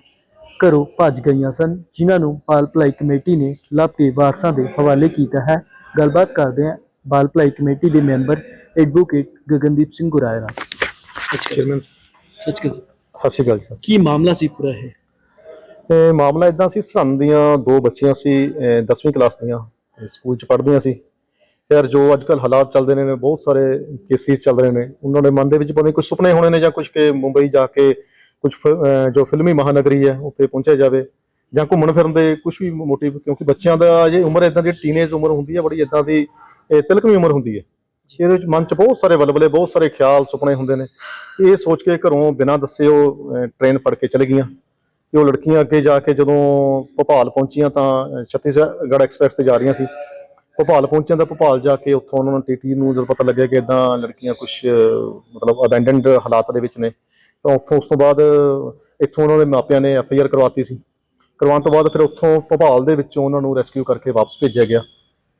ਘਰੋਂ ਭੱਜ ਗਈਆਂ ਸਨ ਜਿਨ੍ਹਾਂ ਨੂੰ ਬਾਲ ਭਲਾਈ ਕਮੇਟੀ ਨੇ ਲੱਭ ਕੇ ਵਾਰਸਾਂ ਦੇ ਹਵਾਲੇ ਕੀਤਾ ਹੈ। ਗੱਲਬਾਤ ਕਰਦੇ ਹਾਂ ਬਾਲ ਭਲਾਈ ਕਮੇਟੀ ਦੇ ਮੈਂਬਰ ਐਡਵੋਕੇਟ ਗਗਨਦੀਪ ਸਿੰਘ ਗੁਰਾਇਆ ਨਾਲ। ਚੇਅਰਮੈਨ ਸੱਚ ਕਰ ਸਤਿ ਸ਼੍ਰੀ ਅਕਾਲ ਕੀ ਮਾਮਲਾ ਸੀ ਪੂਰਾ ਇਹ? ਇਹ ਮਾਮਲਾ ਇਦਾਂ ਸੀ ਸਰਹੰਦ ਦੀਆਂ ਦੋ ਬੱਚੀਆਂ ਸੀ 10ਵੀਂ ਕਲਾਸ ਦੀਆਂ ਸਕੂਲ ਚ ਪੜ੍ਹਦੀਆਂ ਸੀ। ਯਾਰ ਜੋ ਅੱਜ ਕੱਲ ਹਾਲਾਤ ਚੱਲਦੇ ਨੇ ਬਹੁਤ ਸਾਰੇ ਕੇਸਿਸ ਚੱਲ ਰਹੇ ਨੇ। ਉਹਨਾਂ ਦੇ ਮਨ ਦੇ ਵਿੱਚ ਪਤਾ ਕੁਝ ਸੁਪਨੇ ਹੋਣੇ ਨੇ ਜਾਂ ਕੁਝ ਕਿ ਮੁੰਬਈ ਜਾ ਕੇ ਕੁਝ ਜੋ ਫਿਲਮੀ ਮਹਾਨਗਰੀ ਹੈ ਉੱਥੇ ਪਹੁੰਚਿਆ ਜਾਵੇ ਜਾਂ ਘੁੰਮਣ ਫਿਰਨ ਦੇ ਕੁਝ ਵੀ ਮੋਟਿਵ ਕਿਉਂਕਿ ਬੱਚਿਆਂ ਦਾ ਜੇ ਉਮਰ ਇਦਾਂ ਦੀ ਟੀਨੇਜ ਉਮਰ ਹੁੰਦੀ ਹੈ ਬੜੀ ਇਦਾਂ ਦੀ ਇਹ ਤਿਲਕਵੀਂ ਉਮਰ ਹੁੰਦੀ ਹੈ। ਇਹਦੇ ਵਿੱਚ ਮਨ 'ਚ ਬਹੁਤ ਸਾਰੇ ਬਲਬਲੇ ਬਹੁਤ ਸਾਰੇ ਖਿਆਲ ਸੁਪਨੇ ਹੁੰਦੇ ਨੇ। ਇਹ ਸੋਚ ਕੇ ਘਰੋਂ ਬਿਨਾਂ ਦੱਸੇ ਉਹ ਟ੍ਰੇਨ ਫੜ ਕੇ ਚਲੇ ਗਈਆਂ। ਕਿ ਉਹ ਲੜਕੀਆਂ ਅੱਗੇ ਜਾ ਕੇ ਜਦੋਂ ਭੋਪਾਲ ਪਹੁੰਚੀਆਂ ਤਾਂ ਛੱਤੀਸਗੜ੍ਹ ਐਕਸਪ੍ਰੈਸ ਤੇ ਜਾ ਰਹੀਆਂ ਸੀ। ਭੋਪਾਲ ਪਹੁੰਚਿਆਂ ਤਾਂ ਭੋਪਾਲ ਜਾ ਕੇ ਉੱਥੋਂ ਉਹਨਾਂ ਨੂੰ ਟੀਟੀ ਨੂੰ ਜਦੋਂ ਪਤਾ ਲੱਗਿਆ ਕਿ ਇਦਾਂ ਲੜਕੀਆਂ ਕੁਝ ਮਤਲਬ ਅਬੈਂਡਨਡ ਹਾਲਾਤ ਦੇ ਵਿੱਚ ਨੇ, ਤਾਂ ਉੱਥੋਂ ਉਸ ਤੋਂ ਬਾਅਦ, ਇੱਥੋਂ ਉਹਨਾਂ ਦੇ ਮਾਪਿਆਂ ਨੇ ਐਫ ਆਈ ਆਰ ਕਰਵਾਤੀ ਸੀ। ਕਰਵਾਉਣ ਤੋਂ ਬਾਅਦ ਫਿਰ ਉੱਥੋਂ ਭੋਪਾਲ ਦੇ ਵਿੱਚੋਂ ਉਹਨਾਂ ਨੂੰ ਰੈਸਕਿਊ ਕਰਕੇ ਵਾਪਸ ਭੇਜਿਆ ਗਿਆ।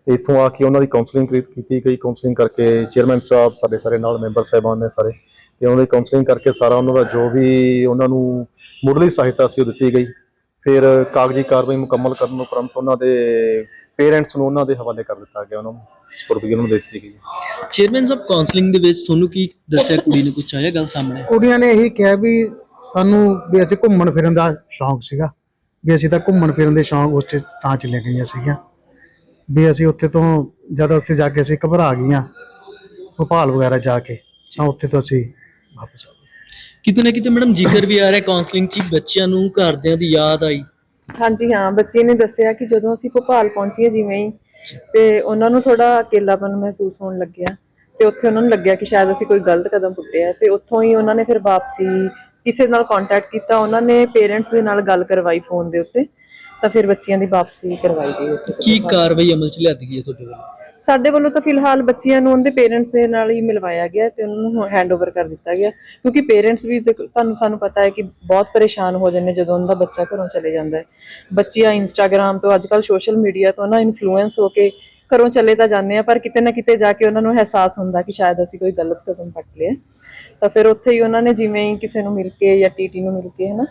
ਤੇ ਇੱਥੋਂ ਆ ਕੇ ਉਹਨਾਂ ਦੀ ਕਾਉਂਸਲਿੰਗ ਕੀਤੀ ਗਈ। ਕਾਉਂਸਲਿੰਗ ਕਰਕੇ ਚੇਅਰਮੈਨ ਸਾਹਿਬ, ਸਾਡੇ ਸਾਰੇ ਨਾਲ ਮੈਂਬਰ ਸਾਹਿਬਾਨ ਨੇ ਸਾਰੇ। ਤੇ ਉਹਨਾਂ ਦੀ ਕਾਉਂਸਲਿੰਗ ਕਰਕੇ ਸਾਰਾ ਉਹਨਾਂ ਦਾ ਜੋ ਵੀ ਉਹਨਾਂ ਨੂੰ ਮੁੱਢਲੀ ਸਹਾਇਤਾ ਸੀ ਉਹ ਦਿੱਤੀ ਗਈ। ਫਿਰ ਕਾਗਜ਼ੀ ਕਾਰਵਾਈ ਮੁਕੰਮਲ ਕਰਨ ਉਪਰੰਤ ਉਹਨਾਂ ਦੇ ਪੇਰੈਂਟਸ ਨੂੰ ਉਹਨਾਂ ਦੇ ਹਵਾਲੇ ਕਰ ਦਿੱਤਾ ਗਿਆ ਉਹਨਾਂ ਨੂੰ ਸਪੁਰਦਗੀ ਉਹਨਾਂ ਨੂੰ ਦੇ ਦਿੱਤੀ ਗਈ। ਚੇਅਰਮੈਨ ਸਾਹਿਬ ਕਾਉਂਸਲਿੰਗ ਦੇ ਵਿੱਚ ਤੁਹਾਨੂੰ ਕੀ ਦੱਸਿਆ ਕੁੜੀ ਨੇ? ਕੁਝ ਆਇਆ ਗੱਲ ਸਾਹਮਣੇ? ਕੁੜੀਆਂ ਨੇ ਇਹੀ ਕਿਹਾ ਵੀ ਸਾਨੂੰ ਵੀ ਅਸੀਂ ਘੁੰਮਣ ਫਿਰਨ ਦਾ ਸ਼ੌਂਕ ਸੀਗਾ। ਵੀ ਅਸੀਂ ਤਾਂ ਘੁੰਮਣ ਫਿਰਨ ਦੇ ਸ਼ੌਂਕ ਉੱਚ ਤਾਂ ਚਲੇ ਗਈਆਂ ਸੀਗੀਆਂ। ਵੀ ਅਸੀਂ ਉੱਥੇ ਤੋਂ ਜਦ ਉੱਥੇ ਜਾ ਕੇ ਅਸੀਂ ਘਬਰਾ ਗਈਆਂ ਭੋਪਾਲ ਵਗੈਰਾ ਜਾ ਕੇ ਤਾਂ ਉੱਥੇ ਤੋਂ ਅਸੀਂ ਵਾਪਸ ਕਿਤੇ ਨਾ ਕਿਤੇ ਮੈਡਮ ਜ਼ਿਕਰ ਵੀ ਆ ਰਿਹਾ ਕਾਉਂਸਲਿੰਗ 'ਚ ਹੀ ਬੱਚਿਆਂ ਨੂੰ ਘਰਦਿਆਂ ਦੀ ਯਾਦ ਆਈ। ਹਾਂਜੀ ਹਾਂ ਬੱਚੇ ਨੇ ਦੱਸਿਆ ਕਿ ਜਦੋਂ ਅਸੀਂ ਭੋਪਾਲ ਪਹੁੰਚੀਏ ਜਿਵੇਂ ਹੀ ਤੇ ਉਹਨਾਂ ਨੂੰ ਥੋੜਾ ਅਕੇਲਾਪਨ ਮਹਿਸੂਸ ਹੋਣ ਲੱਗਿਆ ਤੇ ਉੱਥੇ ਉਹਨਾਂ ਨੂੰ ਲੱਗਿਆ ਕਿ ਸ਼ਾਇਦ ਅਸੀਂ ਕੋਈ ਗਲਤ ਕਦਮ ਪੁੱਟਿਆ ਤੇ ਉੱਥੋਂ ਹੀ ਉਹਨਾਂ ਨੇ ਫਿਰ ਵਾਪਸੀ ਕਿਸੇ ਨਾਲ ਕੰਟੈਕਟ ਕੀਤਾ ਉਹਨਾਂ ਨੇ ਪੇਰੈਂਟਸ ਦੇ ਨਾਲ ਗੱਲ ਕਰਵਾਈ ਫੋਨ ਦੇ ਉੱਤੇ ਤਾਂ ਫਿਰ ਬੱਚਿਆਂ ਦੀ ਵਾਪਸੀ ਕਰਵਾਈ ਗਈ ਉੱਥੇ। ਕੀ ਕਾਰਵਾਈ ਅਮਲ 'ਚ ਲਿਆਦੀ ਗਈ ਹੈ ਤੁਹਾਡੇ ਵੱਲੋਂ? ਸਾਡੇ ਵੱਲੋਂ ਤਾਂ ਫਿਲਹਾਲ ਬੱਚਿਆਂ ਨੂੰ ਉਹਦੇ ਪੇਰੈਂਟਸ ਦੇ ਨਾਲ ਹੀ ਮਿਲਵਾਇਆ ਗਿਆ ਤੇ ਉਹਨਾਂ ਨੂੰ ਹੈਂਡਓਵਰ ਕਰ ਦਿੱਤਾ ਗਿਆ। ਕਿਉਂਕਿ ਪੇਰੈਂਟਸ ਵੀ ਦੇਖੋ, ਤੁਹਾਨੂੰ ਸਾਨੂੰ ਪਤਾ ਹੈ ਕਿ ਬਹੁਤ ਪਰੇਸ਼ਾਨ ਹੋ ਜਾਂਦੇ ਜਦੋਂ ਉਹਨਾਂ ਦਾ ਬੱਚਾ ਘਰੋਂ ਚਲੇ ਜਾਂਦਾ ਹੈ। ਬੱਚੀਆਂ ਇੰਸਟਾਗ੍ਰam ਤੋਂ ਅੱਜਕੱਲ ਸੋਸ਼ਲ ਮੀਡੀਆ ਤੋਂ ਨਾ ਇਨਫਲੂਐਂਸ ਹੋ ਕੇ ਘਰੋਂ ਚਲੇ ਤਾਂ ਜਾਂਦੇ ਆ ਪਰ ਕਿਤੇ ਨਾ ਕਿਤੇ ਜਾ ਕੇ ਉਹਨਾਂ ਨੂੰ ਅਹਿਸਾਸ ਹੁੰਦਾ ਕਿ ਸ਼ਾਇਦ ਅਸੀਂ ਕੋਈ ਗਲਤ ਕਦਮ ਪੱਟ ਲਿਆ। ਤਾਂ ਫਿਰ ਉੱਥੇ ਹੀ ਉਹਨਾਂ ਨੇ ਜਿਵੇਂ ਹੀ ਕਿਸੇ ਨੂੰ ਮਿਲ ਕੇ ਜਾਂ ਟੀਟੀ ਨੂੰ ਮਿਲ ਕੇ ਹਨਾ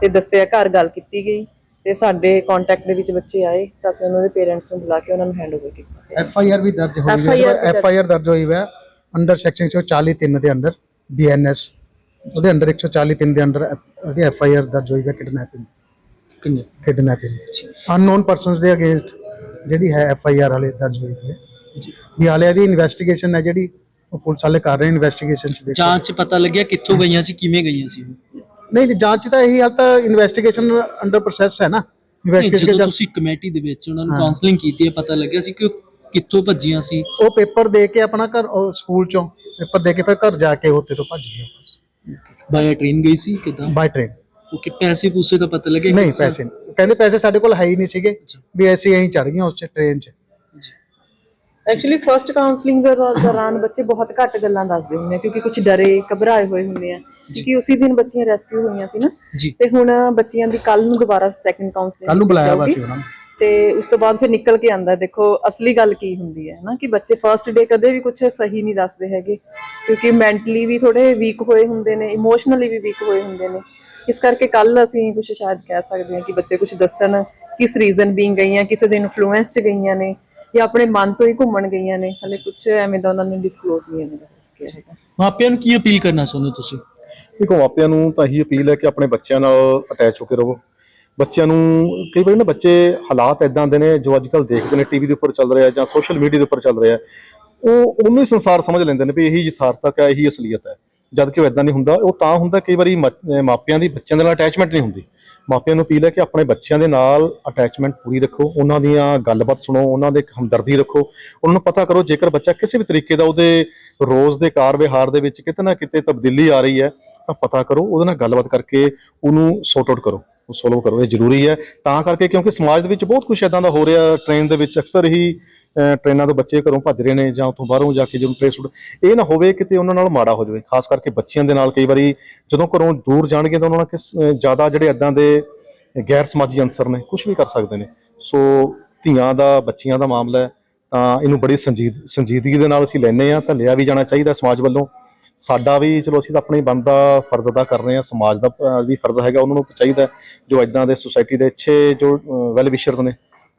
ਤੇ ਦੱਸਿਆ ਘਰ ਗੱਲ ਕੀਤੀ ਗਈ। ਤੇ ਸਾਡੇ ਕੰਟੈਕਟ ਦੇ ਵਿੱਚ ਬੱਚੇ ਆਏ ਤਾਂ ਅਸੀਂ ਉਹਨਾਂ ਦੇ ਪੇਰੈਂਟਸ ਨੂੰ ਬੁਲਾ ਕੇ ਉਹਨਾਂ ਨੂੰ ਹੈਂਡਓਵਰ ਕੀਤਾ। ਐਫ ਆਈ ਆਰ ਵੀ ਦਰਜ ਹੋਈ ਹੈ। ਐਫ ਆਈ ਆਰ ਦਰਜ। ਹੋਈ ਹੈ ਅੰਡਰ ਸੈਕਸ਼ਨ 143 ਦੇ ਅੰਡਰ ਬੀ ਐਨ ਐਸ ਉਹਦੇ ਅੰਡਰ 143 ਦੇ ਅੰਡਰ ਉਹਦੀ ਐਫ ਆਈ ਆਰ ਦਰਜ ਹੋਈ ਹੈ ਕਿਡਨੈਪਿੰਗ ਕਿੰਨੇ? ਕਿਡਨੈਪਿੰਗ ਅਨਨੋਨ ਪਰਸਨਸ ਦੇ ਅਗੇਂਸਟ ਜਿਹੜੀ ਹੈ ਐਫ ਆਈ ਆਰ ਵਾਲੇ ਦਰਜ ਹੋਈ ਹੈ। ਵੀ ਹਾਲੇ ਇਹਦੀ ਇਨਵੈਸਟੀਗੇਸ਼ਨ ਹੈ ਜਿਹੜੀ ਉਹ ਪੁਲਿਸ ਵਾਲੇ ਕਰ ਰਹੇ ਇਨਵੈਸਟੀਗੇਸ਼ਨ ਚ ਦੇਖੋ। ਜਾਂਚ ਪਤਾ ਲੱਗਿਆ ਕਿੱਥੋਂ ਗਈਆਂ ਸੀ ਕਿਵੇਂ ਗਈਆਂ ਸੀ ਉਹ? ਨਹੀਂ ਜਾਂਚ ਤਾਂ ਇਹੀ ਹਾਲ ਤਾਂ ਇਨਵੈਸਟੀਗੇਸ਼ਨ ਅੰਡਰ ਪ੍ਰੋਸੈਸ ਹੈ ਨਾ। ਨਹੀਂ, ਜਦੋਂ ਇਨਵੈਸਟੀਗੇਸ਼ਨ ਤੁਸੀਂ ਕਮੇਟੀ ਦੇ ਵਿੱਚ ਉਹਨਾਂ ਨੂੰ ਹਾਂ। ਕਾਉਂਸਲਿੰਗ ਕੀਤੀ ਹੈ ਪਤਾ ਲੱਗਿਆ ਸੀ ਕਿ ਉਹ ਕਿੱਥੋਂ ਭੱਜੀਆਂ ਸੀ? ਉਹ ਪੇਪਰ ਦੇ ਕੇ ਆਪਣਾ ਘਰ ਉਹ ਸਕੂਲ ਚੋਂ ਪੇਪਰ ਦੇ ਕੇ ਫਿਰ ਘਰ ਜਾ ਕੇ ਉੱਥੇ ਤੋਂ ਭੱਜ ਗਏ ਬਾਇਆ ਟ੍ਰੇਨ ਗਈ ਸੀ ਕਿਦਾਂ? ਬਾਈ ਟ੍ਰੇਨ ਉਹ ਕਿ ਪੈਸੇ ਪੂਸੇ ਦਾ ਪਤਾ ਲੱਗਿਆ ਨਹੀਂ ਪੈਸੇ ਨਹੀਂ। ਕਹਿੰਦੇ ਪੈਸੇ ਸਾਡੇ ਕੋਲ ਹੈ ਹੀ ਨਹੀਂ ਸੀਗੇ ਵੀ ਅਸੀਂ ਐਂ ਚੜ ਗਈਆਂ ਉਸ ਚ ਟ੍ਰੇਨ ਚ। ਐਕਚੁਅਲੀ ਫਰਸਟ ਕਾਉਂਸਲਿੰਗ ਦੇ ਦੌ- ਦੌਰਾਨ ਬੱਚੇ ਬਹੁਤ ਘੱਟ ਗੱਲਾਂ ਦੱਸਦੇ ਹੁੰਦੇ ਆ ਕਿਉਂਕਿ ਕੁਝ ਡਰੇ ਘਬਰਾਏ ਹੋਏ ਹੁੰਦੇ ਆ। ਕਿਉਂਕਿ ਉਸੇ ਦਿਨ ਬੱਚੀਆਂ ਰੈਸਕਿਊ ਹੋਈਆਂ ਸੀ ਨਾ। ਜੀ। ਤੇ ਹੁਣ ਬੱਚੀਆਂ ਦੀ ਕੱਲ ਨੂੰ ਦੁਬਾਰਾ ਸੈਕੰਡ ਕਾਉਂਸਲਿੰਗ ਕੱਲ ਨੂੰ ਬੁਲਾਇਆ ਵਾ ਸੀ ਉਹਨਾਂ ਨੂੰ। ਤੇ ਉਸ ਤੋਂ ਬਾਅਦ ਫਿਰ ਨਿਕਲ ਕੇ ਆਂਦਾ ਦੇਖੋ ਅਸਲੀ ਗੱਲ ਕੀ ਹੁੰਦੀ ਹੈ ਨਾ ਕਿ ਬੱਚੇ ਫਰਸਟ ਡੇ ਕਦੇ ਵੀ ਕੁਝ ਸਹੀ ਨਹੀਂ ਦੱਸਦੇ ਹੈਗੇ। ਕਿਉਂਕਿ ਮੈਂਟਲੀ ਵੀ ਥੋੜੇ ਵੀਕ ਹੋਏ ਹੁੰਦੇ ਨੇ ਇਮੋਸ਼ਨਲੀ ਵੀ ਵੀਕ ਹੋਏ ਹੁੰਦੇ ਨੇ। ਇਸ ਕਰਕੇ ਕੱਲ ਅਸੀਂ ਕੁਝ ਸ਼ਾਇਦ ਕਹਿ ਸਕਦੇ ਹਾਂ ਕਿ ਬੱਚੇ ਕੁਝ ਦੱਸਣ ਕਿਸ ਰੀਜ਼ਨ ਬੀਂਗ ਗਈਆਂ ਕਿਸੇ ਦੇ ਇਨਫਲੂਐਂਸ ਚ ਗਈਆਂ ਨੇ ਜਾਂ ਆਪਣੇ ਮਨ ਤੋਂ ਹੀ ਘੁੰਮਣ ਗਈਆਂ ਨੇ। ਹਲੇ ਕੁਝ ਐਵੇਂ ਦਾ ਉਹਨਾਂ ਨੇ ਡਿਸਕਲੋਜ਼ ਨਹੀਂ ਇਹਨਾਂ ਦਾ ਸਕਿਆ ਹੈਗਾ। ਮਾਪਿਆਂ ਨੂੰ ਕੀ ਅਪੀਲ ਕਰਨਾ ਚਾਹੁੰਦੇ ਤੁਸੀਂ? ਦੇਖੋ, ਮਾਪਿਆਂ ਨੂੰ ਤਾਂ ਇਹੀ ਅਪੀਲ ਹੈ ਕਿ ਆਪਣੇ ਬੱਚਿਆਂ ਨਾਲ ਅਟੈਚ ਹੋ ਕੇ ਰਹੋ। ਬੱਚਿਆਂ ਨੂੰ, ਕਈ ਵਾਰੀ ਨਾ ਬੱਚੇ ਹਾਲਾਤ ਇਦਾਂ ਦੇ ਨੇ, ਜੋ ਅੱਜ ਕੱਲ ਦੇਖਦੇ ਨੇ ਟੀਵੀ ਦੇ ਉੱਪਰ ਚੱਲ ਰਿਹਾ ਜਾਂ ਸੋਸ਼ਲ ਮੀਡੀਆ ਦੇ ਉੱਪਰ ਚੱਲ ਰਿਹਾ ਉਹ ਉਹਨੂੰ ਹੀ ਸੰਸਾਰ ਸਮਝ ਲੈਂਦੇ ਨੇ ਵੀ ਇਹੀ ਯਥਾਰਥਕ ਹੈ, ਇਹੀ ਅਸਲੀਅਤ ਹੈ। ਜਦ ਕਿ ਉਹ ਇਦਾਂ ਨਹੀਂ ਹੁੰਦਾ, ਉਹ ਤਾਂ ਹੁੰਦਾ ਕਈ ਵਾਰੀ ਮਾਪਿਆਂ ਦੀ, ਬੱਚਿਆਂ ਦੇ ਨਾਲ ਅਟੈਚਮੈਂਟ ਨਹੀਂ ਹੁੰਦੀ। ਮਾਪਿਆਂ ਨੂੰ ਅਪੀਲ ਹੈ ਕਿ ਆਪਣੇ ਬੱਚਿਆਂ ਦੇ ਨਾਲ ਅਟੈਚਮੈਂਟ ਪੂਰੀ ਰੱਖੋ, ਉਹਨਾਂ ਦੀਆਂ ਗੱਲਬਾਤ ਸੁਣੋ, ਉਹਨਾਂ ਦੇ ਹਮਦਰਦੀ ਰੱਖੋ। ਉਹਨਾਂ ਨੂੰ ਪਤਾ ਕਰੋ, ਜੇਕਰ ਬੱਚਾ ਕਿਸੇ ਵੀ ਤਰੀਕੇ ਦਾ ਉਹਦੇ ਰੋਜ਼ ਦੇ ਕਾਰ ਵਿਹਾਰ ਦੇ ਵਿੱਚ ਕਿਤੇ ਨਾ ਕਿਤੇ ਤਬਦੀਲੀ ਆ ਰਹੀ ਹੈ ਤਾਂ ਪਤਾ ਕਰੋ ਉਹਦੇ ਨਾਲ ਗੱਲਬਾਤ ਕਰਕੇ ਉਹਨੂੰ ਸੌਟ ਆਊਟ ਕਰੋ ਸੋਲਵ ਕਰੋ ਇਹ ਜ਼ਰੂਰੀ ਹੈ। ਤਾਂ ਕਰਕੇ ਕਿਉਂਕਿ ਸਮਾਜ ਦੇ ਵਿੱਚ ਬਹੁਤ ਕੁਝ ਇਦਾਂ ਦਾ ਹੋ ਰਿਹਾ ਟ੍ਰੇਨ ਦੇ ਵਿੱਚ ਅਕਸਰ ਹੀ ਅਹ, ਟ੍ਰੇਨਾਂ ਤੋਂ ਬੱਚੇ ਘਰੋਂ ਭੱਜ ਰਹੇ ਨੇ ਜਾਂ ਉੱਥੋਂ ਬਾਹਰੋਂ ਜਾ ਕੇ ਜਦੋਂ ਟ੍ਰੇਸ ਇਹ ਨਾ ਹੋਵੇ ਕਿਤੇ ਉਹਨਾਂ ਨਾਲ ਮਾੜਾ ਹੋ ਜਾਵੇ ਖਾਸ ਕਰਕੇ ਬੱਚਿਆਂ ਦੇ ਨਾਲ ਕਈ ਵਾਰੀ ਜਦੋਂ ਘਰੋਂ ਦੂਰ ਜਾਣਗੇ ਤਾਂ ਉਹਨਾਂ ਨਾਲ ਕਿਸ ਜ਼ਿਆਦਾ ਜਿਹੜੇ ਇਦਾਂ ਦੇ ਗੈਰ ਸਮਾਜੀ ਅੰਸਰ ਨੇ ਕੁਝ ਵੀ ਕਰ ਸਕਦੇ ਨੇ। ਸੋ ਧੀਆਂ ਦਾ ਬੱਚਿਆਂ ਦਾ ਮਾਮਲਾ ਹੈ ਤਾਂ ਇਹਨੂੰ ਬੜੀ ਸੰਜੀਦ ਸੰਜੀਦਗੀ ਦੇ ਨਾਲ ਅਸੀਂ ਲੈਨੇ ਆ ਤਾਂ ਲਿਆ ਵੀ ਜਾਣਾ ਚਾਹੀਦਾ ਸਮਾਜ ਵੱਲੋਂ। ਸਾਡਾ ਵੀ ਚਲੋ ਅਸੀਂ ਤਾਂ ਆਪਣੀ ਬਣਦਾ ਫਰਜ਼ ਅਦਾ ਕਰ ਰਹੇ ਹਾਂ, ਸਮਾਜ ਦਾ ਵੀ ਫਰਜ਼ ਹੈਗਾ, ਉਹਨਾਂ ਨੂੰ ਚਾਹੀਦਾ ਜੋ ਇਦਾਂ ਦੇ ਸੁਸਾਇਟੀ ਦੇ ਅੱਛੇ ਜੋ ਵੈਲ ਵਿਸ਼ਰਸ ਨੇ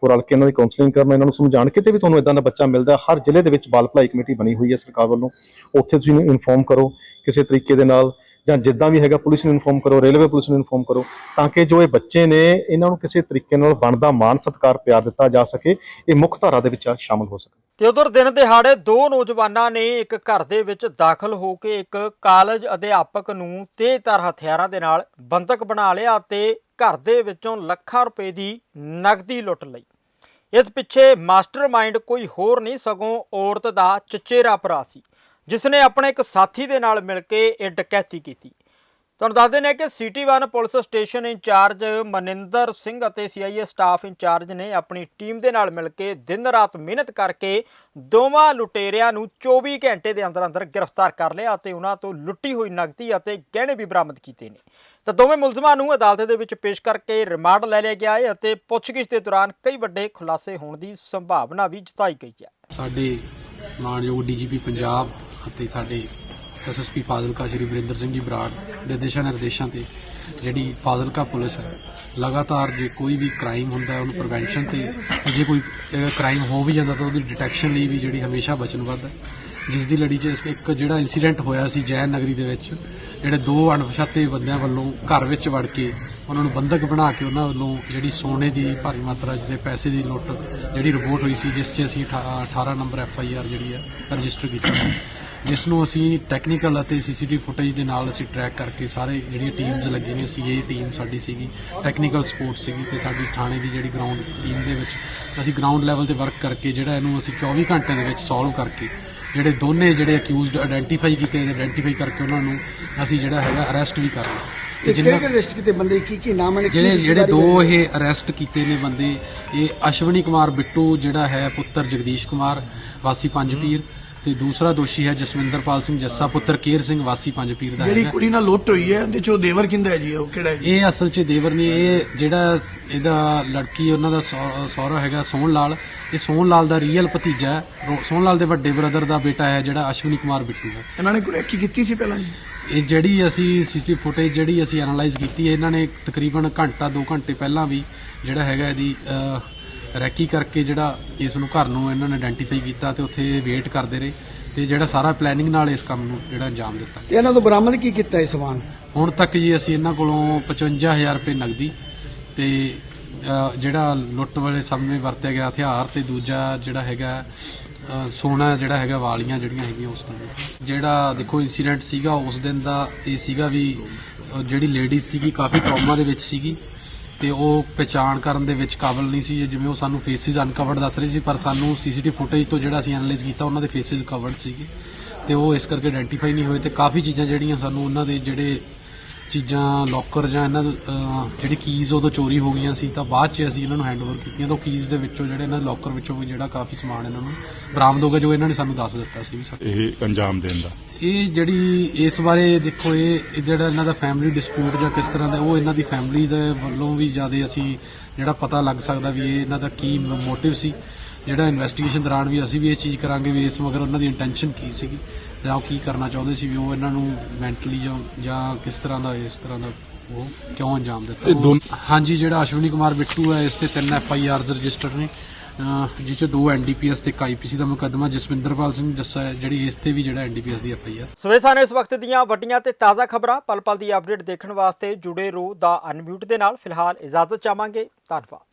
ਉਹ ਰਲ ਕੇ ਇਹਨਾਂ ਦੀ ਕਾਉਂਸਲਿੰਗ ਕਰਨ, ਇਹਨਾਂ ਨੂੰ ਸਮਝਾਉਣ, ਕਿਤੇ ਵੀ ਤੁਹਾਨੂੰ ਇਦਾਂ ਦਾ ਬੱਚਾ ਮਿਲਦਾ ਹਰ ਜ਼ਿਲ੍ਹੇ ਦੇ ਵਿੱਚ ਬਾਲ ਭਲਾਈ ਕਮੇਟੀ ਬਣੀ ਹੋਈ ਹੈ ਸਰਕਾਰ ਵੱਲੋਂ, ਉੱਥੇ ਤੁਸੀਂ ਇਨਫੋਰਮ ਕਰੋ, ਕਿਸੇ ਤਰੀਕੇ ਦੇ ਨਾਲ ਜਾਂ ਜਿੱਦਾਂ ਵੀ ਹੈਗਾ ਪੁਲਿਸ ਨੂੰ ਇਨਫੋਰਮ ਕਰੋ, ਰੇਲਵੇ ਪੁਲਿਸ ਨੂੰ ਇਨਫੋਰਮ ਕਰੋ, ਤਾਂ ਕਿ ਜੋ ਇਹ ਬੱਚੇ ਨੇ, ਇਹਨਾਂ ਨੂੰ ਕਿਸੇ ਤਰੀਕੇ ਨਾਲ ਬਣਦਾ ਮਾਨ ਸਤਿਕਾਰ ਪਿਆਰ ਦਿੱਤਾ ਜਾ ਸਕੇ, ਇਹ ਮੁੱਖ ਧਾਰਾ ਦੇ ਵਿੱਚ ਸ਼ਾਮਲ ਹੋ ਸਕੇ। ਤੇ ਉਧਰ ਦਿਨ ਦਿਹਾੜੇ ਦੋ ਨੌਜਵਾਨਾਂ ਨੇ ਇੱਕ ਘਰ ਦੇ ਵਿੱਚ ਦਾਖਲ ਹੋ ਕੇ ਇੱਕ ਕਾਲਜ ਅਧਿਆਪਕ ਨੂੰ ਤੇਜ਼ਧਾਰ ਹਥਿਆਰਾਂ ਦੇ ਨਾਲ ਬੰਦਕ ਬਣਾ ਲਿਆ ਤੇ ਘਰ ਦੇ ਵਿੱਚੋਂ ਲੱਖਾਂ ਰੁਪਏ ਦੀ ਨਕਦੀ ਲੁੱਟ ਲਈ। ਇਸ ਪਿੱਛੇ ਮਾਸਟਰਮਾਈਂਡ ਕੋਈ ਹੋਰ ਨਹੀਂ, ਸਗੋਂ ਔਰਤ ਦਾ ਚਚੇਰਾ ਭਰਾ ਸੀ। ਜਿਸ ਨੇ ਆਪਣੇ ਇੱਕ ਸਾਥੀ ਦੇ ਨਾਲ ਮਿਲ ਕੇ ਇਹ ਡਕੈਤੀ ਕੀਤੀ। ਤੁਹਾਨੂੰ ਦੱਸ ਦਿੰਦੇ ਹਾਂ ਕਿ city 1 police station incharge Maninder Singh ਅਤੇ ਸੀਆਈਏ ਸਟਾਫ ਇੰਚਾਰਜ ਨੇ ਆਪਣੀ ਟੀਮ ਦੇ ਨਾਲ ਮਿਲ ਕੇ ਦਿਨ ਰਾਤ ਮਿਹਨਤ ਕਰਕੇ ਦੋਵਾਂ ਲੁਟੇਰਿਆਂ ਨੂੰ 24 ਘੰਟੇ ਦੇ ਅੰਦਰ ਅੰਦਰ ਗ੍ਰਿਫਤਾਰ ਕਰ ਲਿਆ ਅਤੇ ਉਹਨਾਂ ਤੋਂ ਲੁੱਟੀ ਹੋਈ ਨਕਦੀ ਅਤੇ ਗਹਿਣੇ ਵੀ ਬਰਾਮਦ ਕੀਤੇ ਨੇ। ਤਾਂ ਦੋਵੇਂ ਮੁਲਜ਼ਮਾਂ ਨੂੰ ਅਦਾਲਤ ਦੇ ਵਿੱਚ ਪੇਸ਼ ਕਰਕੇ ਰਿਮਾਂਡ ਲੈ ਲਿਆ ਗਿਆ ਹੈ ਅਤੇ ਪੁੱਛਗਿੱਛ ਦੇ ਦੌਰਾਨ ਕਈ ਵੱਡੇ ਖੁਲਾਸੇ ਹੋਣ ਦੀ ਸੰਭਾਵਨਾ ਵੀ ਜਤਾਈ ਗਈ ਹੈ। ਸਾਡੇ ਮਾਨਯੋਗ ਡੀਜੀਪੀ ਪੰਜਾਬ ਅਤੇ ਸਾਡੇ ਐਸਐਸਪੀ ਫਾਜ਼ਿਲਕਾ ਸ਼੍ਰੀ ਵਰਿੰਦਰ ਸਿੰਘ ਜੀ ਬਰਾੜ ਦੇ ਦਿਸ਼ਾ ਨਿਰਦੇਸ਼ਾਂ ਤੇ ਜਿਹੜੀ ਫਾਜ਼ਿਲਕਾ ਪੁਲਿਸ ਹੈ, ਲਗਾਤਾਰ ਜੇ ਕੋਈ ਵੀ ਕ੍ਰਾਈਮ ਹੁੰਦਾ ਹੈ, ਉਹਨੂੰ ਪ੍ਰੀਵੈਂਸ਼ਨ ਤੇ ਜੇ ਕੋਈ ਕ੍ਰਾਈਮ ਹੋ ਵੀ ਜਾਂਦਾ ਤਾਂ ਉਹਦੀ ਡਿਟੈਕਸ਼ਨ ਲਈ ਵੀ ਜਿਹੜੀ ਹਮੇਸ਼ਾ ਵਚਨਬੱਧ ਹੈ। ਜਿਸ ਦੀ ਲੜੀ 'ਚ ਇਸ- ਇੱਕ ਜਿਹੜਾ ਇਨਸੀਡੈਂਟ ਹੋਇਆ ਸੀ ਜੈਨ ਨਗਰੀ ਦੇ ਵਿੱਚ, ਜਿਹੜੇ ਦੋ ਅਣਪਛਾਤੇ ਬੰਦਿਆਂ ਵੱਲੋਂ ਘਰ ਵਿੱਚ ਵੜ ਕੇ ਉਹਨਾਂ ਨੂੰ ਬੰਦਕ ਬਣਾ ਕੇ ਉਹਨਾਂ ਵੱਲੋਂ ਜਿਹੜੀ ਸੋਨੇ ਦੀ ਭਾਰੀ ਮਾਤਰਾ 'ਚ ਤੇ ਪੈਸੇ ਦੀ ਲੁੱਟ ਜਿਹੜੀ ਰਿਪੋਰਟ ਹੋਈ ਸੀ, ਜਿਸ 'ਚ ਅਸੀਂ ਅਠਾ- 18 ਨੰਬਰ ਐਫ ਆਈ ਆਰ ਜਿਹੜੀ ਹੈ, ਰਜਿਸਟਰ ਕੀਤੀ ਸੀ। ਜਿਸ ਨੂੰ ਅਸੀਂ ਟੈਕਨੀਕਲ ਅਤੇ ਸੀਸੀਟੀਵੀ ਫੁਟੇਜ ਦੇ ਨਾਲ ਅਸੀਂ ਟਰੈਕ ਕਰਕੇ ਸਾਰੇ ਜਿਹੜੀਆਂ ਟੀਮਸ ਲੱਗੀ ਹੋਈਆਂ ਸੀ ਇਹ ਟੀਮ ਸਾਡੀ ਸੀਗੀ ਟੈਕਨੀਕਲ ਸਪੋਰਟ ਸੀਗੀ ਤੇ ਸਾਡੀ ਥਾਣੇ ਦੀ ਜਿਹੜੀ ਗਰਾਊਂਡ ਟੀਮ ਦੇ ਵਿੱਚ ਅਸੀਂ ਗਰਾਊਂਡ ਲੈਵਲ ਤੇ ਵਰਕ ਕਰਕੇ ਜਿਹੜਾ ਇਹਨੂੰ ਅਸੀਂ 24 ਘੰਟਿਆਂ ਦੇ ਵਿੱਚ ਸੋਲਵ ਕਰਕੇ ਜਿਹੜੇ ਦੋਨੇ ਜਿਹੜੇ ਅਕਿਊਜ਼ਡ ਆਇਡੈਂਟੀਫਾਈ ਕੀਤੇ ਆਇਡੈਂਟੀਫਾਈ ਕਰਕੇ ਉਹਨਾਂ ਨੂੰ ਅਸੀਂ ਜਿਹੜਾ ਹੈਗਾ ਅਰੈਸਟ ਵੀ ਕਰ ਲਿਆ। ਤੇ ਜਿੰਨਾ ਅਰੈਸਟ ਕੀਤੇ? ਬੰਦੇ ਕੀ ਕੀ ਨਾਮ ਨੇ ਜਿਹੜੇ ਜਿਹੜੇ ਦੋ ਇਹ ਅਰੈਸਟ ਕੀਤੇ ਨੇ ਬੰਦੇ ਇਹ ਅਸ਼ਵਨੀ ਕੁਮਾਰ ਬਿੱਟੂ ਜਿਹੜਾ ਹੈ ਪੁੱਤਰ ਜਗਦੀਸ਼ ਕੁਮਾਰ ਵਾਸੀ ਪੰਜ ਪੀਰ ਤੇ ਦੂਸਰਾ ਦੋਸ਼ੀ ਹੈ ਜਸਵਿੰਦਰਪਾਲ ਸਿੰਘ ਜੱਸਾ ਪੁੱਤਰ ਕੇਰ ਸਿੰਘ ਵਾਸੀ ਪੰਜ ਪੀਰ ਦਾ ਜਿਹੜੀ ਕੁੜੀ ਨਾਲ ਲੁੱਟ ਹੋਈ ਹੈ ਉਹਦੇ ਚੋਂ ਦੇਵਰ ਕਿੰਦਾ ਹੈ ਜੀ? ਉਹ ਕਿਹੜਾ ਹੈ ਇਹ ਅਸਲ 'ਚ ਦੇਵਰ ਨਹੀਂ ਇਹ ਜਿਹੜਾ ਇਹਦਾ ਲੜਕੀ ਉਹਨਾਂ ਦਾ ਸਹੁ- ਸਹੁਰਾ ਹੈਗਾ ਸੋਹਣ ਲਾਲ। ਇਹ ਸੋਹਣ ਲਾਲ ਦਾ ਰੀਅਲ ਭਤੀਜਾ ਹੈ। ਸੋਹਣ ਲਾਲ ਦੇ ਵੱਡੇ ਬ੍ਰਦਰ ਦਾ ਬੇਟਾ ਹੈ ਜਿਹੜਾ ਅਸ਼ਵਨੀ ਕੁਮਾਰ ਬਿੱਟੂ ਹੈ। ਇਹਨਾਂ ਨੇ ਕੋਈ ਕੀ ਕੀਤੀ ਸੀ ਪਹਿਲਾਂ ਜੀ? ਇਹ ਜਿਹੜੀ ਅਸੀਂ ਸੀਸੀਟੀਵੀ ਫੁਟੇਜ ਜਿਹੜੀ ਅਸੀਂ ਐਨਾਲਾਈਜ਼ ਕੀਤੀ ਹੈ ਇਹਨਾਂ ਨੇ ਤਕਰੀਬਨ ਘੰਟਾ 2 ਘੰਟੇ ਪਹਿਲਾਂ ਵੀ ਜਿਹੜਾ ਹੈਗਾ ਇਹਦੀ ਰੈਕੀ ਕਰਕੇ ਜਿਹੜਾ ਇਸ ਨੂੰ ਘਰ ਨੂੰ ਇਹਨਾਂ ਨੇ ਆਇਡੈਂਟੀਫਾਈ ਕੀਤਾ ਤੇ ਉੱਥੇ ਵੇਟ ਕਰਦੇ ਰਹੇ ਤੇ ਜਿਹੜਾ ਸਾਰਾ ਪਲੈਨਿੰਗ ਨਾਲ ਇਸ ਕੰਮ ਨੂੰ ਜਿਹੜਾ ਅੰਜਾਮ ਦਿੱਤਾ। ਤੇ ਇਹਨਾਂ ਤੋਂ ਬਰਾਮਦ ਕੀ ਕੀਤਾ ਇਹ ਸਮਾਨ? ਹੁਣ ਤੱਕ ਜੀ ਅਸੀਂ ਇਹਨਾਂ ਕੋਲੋਂ 55000 ਰੁਪਏ ਨਗਦੀ ਤੇ ਜਿਹੜਾ ਲੁੱਟ ਵਾਲੇ ਸਮੇਂ ਵਰਤਿਆ ਗਿਆ ਹਥਿਆਰ ਤੇ ਦੂਜਾ ਜਿਹੜਾ ਹੈਗਾ ਸੋਨਾ ਜਿਹੜਾ ਹੈਗਾ ਵਾਲੀਆਂ ਜਿਹੜੀਆਂ ਹੈਗੀਆਂ ਉਸ ਦਾ ਜਿਹੜਾ ਦੇਖੋ ਇਨਸੀਡੈਂਟ ਸੀਗਾ ਉਸ ਦਿਨ ਦਾ ਇਹ ਸੀਗਾ ਵੀ ਜਿਹੜੀ ਲੇਡੀ ਸੀਗੀ ਕਾਫੀ ਟਰਾਮਾ ਦੇ ਵਿੱਚ ਸੀਗੀ। ਤੇ ਉਹ ਪਛਾਣ ਕਰਨ ਦੇ ਵਿੱਚ ਕਾਬਲ ਨਹੀਂ ਸੀ ਜਿਵੇਂ ਉਹ ਸਾਨੂੰ ਫੇਸਿਸ ਅਨਕਵਰਡ ਦੱਸ ਰਹੇ ਸੀ, ਪਰ ਸਾਨੂੰ ਸੀਸੀਟੀਵੀ ਫੁਟੇਜ ਤੋਂ ਜਿਹੜਾ ਅਸੀਂ ਐਨਾਲਾਈਜ਼ ਕੀਤਾ, ਉਹਨਾਂ ਦੇ ਫੇਸਿਸ ਕਵਰਡ ਸੀਗੇ। ਤੇ ਉਹ ਇਸ ਕਰਕੇ ਆਇਡੈਂਟੀਫਾਈ ਨਹੀਂ ਹੋਏ, ਤੇ ਕਾਫੀ ਚੀਜ਼ਾਂ ਜਿਹੜੀਆਂ ਸਾਨੂੰ ਉਹਨਾਂ ਦੇ ਜਿਹੜੇ ਚੀਜ਼ਾਂ ਲੋਕਰ ਜਾਂ ਇਹਨਾਂ ਜਿਹੜੀ ਕੀਜ਼ ਉਦੋਂ ਚੋਰੀ ਹੋ ਗਈਆਂ ਸੀ ਤਾਂ ਬਾਅਦ 'ਚ ਅਸੀਂ ਇਹਨਾਂ ਨੂੰ ਹੈਂਡਓਵਰ ਕੀਤੀਆਂ। ਤਾਂ ਕੀਜ਼ ਦੇ ਵਿੱਚੋਂ ਜਿਹੜੇ ਇਹਨਾਂ ਲੋਕਰ ਵਿੱਚੋਂ ਵੀ ਜਿਹੜਾ ਕਾਫੀ ਸਮਾਨ ਇਹਨਾਂ ਨੂੰ ਬਰਾਮਦ ਹੋ ਗਿਆ ਜੋ ਇਹਨਾਂ ਨੇ ਸਾਨੂੰ ਦੱਸ ਦਿੱਤਾ ਸੀ ਵੀ ਸਾਡੇ ਇਹ ਅੰਜਾਮ ਦੇਣ ਦਾ। ਇਹ ਜਿਹੜੀ ਇਸ ਬਾਰੇ ਦੇਖੋ ਇਹ ਇਹ ਜਿਹੜਾ ਇਹਨਾਂ ਦਾ ਫੈਮਿਲੀ ਡਿਸਪਿਊਟ ਜਾਂ ਕਿਸ ਤਰ੍ਹਾਂ ਦਾ ਉਹ ਇਹਨਾਂ ਦੀ ਫੈਮਿਲੀ ਦੇ ਵੱਲੋਂ ਵੀ ਜ਼ਿਆਦਾ ਅਸੀਂ ਜਿਹੜਾ ਪਤਾ ਲੱਗ ਸਕਦਾ ਵੀ ਇਹ ਇਹਨਾਂ ਦਾ ਕੀ ਮੋਟਿਵ ਸੀ। ਜਿਹੜਾ ਇਨਵੈਸਟੀਗੇਸ਼ਨ ਦੌਰਾਨ ਵੀ ਅਸੀਂ ਵੀ ਇਹ ਚੀਜ਼ ਕਰਾਂਗੇ ਵੀ ਇਸ ਮਗਰ ਉਹਨਾਂ ਦੀ ਇੰਟੈਂਸ਼ਨ ਕੀ ਸੀਗੀ। ਜਾਂ ਉਹ ਕੀ ਕਰਨਾ ਚਾਹੁੰਦੇ ਸੀ ਵੀ ਉਹ ਇਹਨਾਂ ਨੂੰ ਮੈਂਟਲੀ ਜਾਂ ਜਾਂ ਕਿਸ ਤਰ੍ਹਾਂ ਦਾ ਇਸ ਤਰ੍ਹਾਂ ਦਾ ਉਹ ਕਿਉਂ ਅੰਜਾਮ ਦਿੱਤਾ? ਹਾਂਜੀ ਜਿਹੜਾ ਅਸ਼ਵਨੀ ਕੁਮਾਰ ਬਿੱਟੂ ਹੈ ਇਸ ਤੇ ਤਿੰਨ ਐਫ ਆਈ ਆਰਸ ਰਜਿਸਟਰ ਨੇ ਜਿਹ ਚ ਦੋ ਐਨਡੀਪੀਐਸ ਤੇ ਇੱਕ ਆਈਪੀਸੀ ਦਾ ਮੁਕੱਦਮਾ ਜਸਵਿੰਦਰਪਾਲ ਸਿੰਘ ਜੱਸਾ ਹੈ ਜਿਹੜੀ ਇਸ ਤੇ ਵੀ ਜਿਹੜਾ ਐਨਡੀਪੀਐਸ ਦੀ ਐਫ ਆਈ ਆਰ ਸਵੇਸਾਂ ਨੇ ਇਸ ਵਕਤ ਦੀਆਂ ਵੱਡੀਆਂ ਤੇ ਤਾਜ਼ਾ ਖਬਰਾਂ ਪਲ ਪਲ ਦੀ ਅਪਡੇਟ ਦੇਖਣ ਵਾਸਤੇ ਜੁੜੇ ਰਹੋ ਦਾ ਅਨਮਿਊਟ ਦੇ ਨਾਲ। ਫਿਲਹਾਲ ਇਜਾਜ਼ਤ ਚਾਹਾਂਗੇ ਧੰਨਵਾਦ।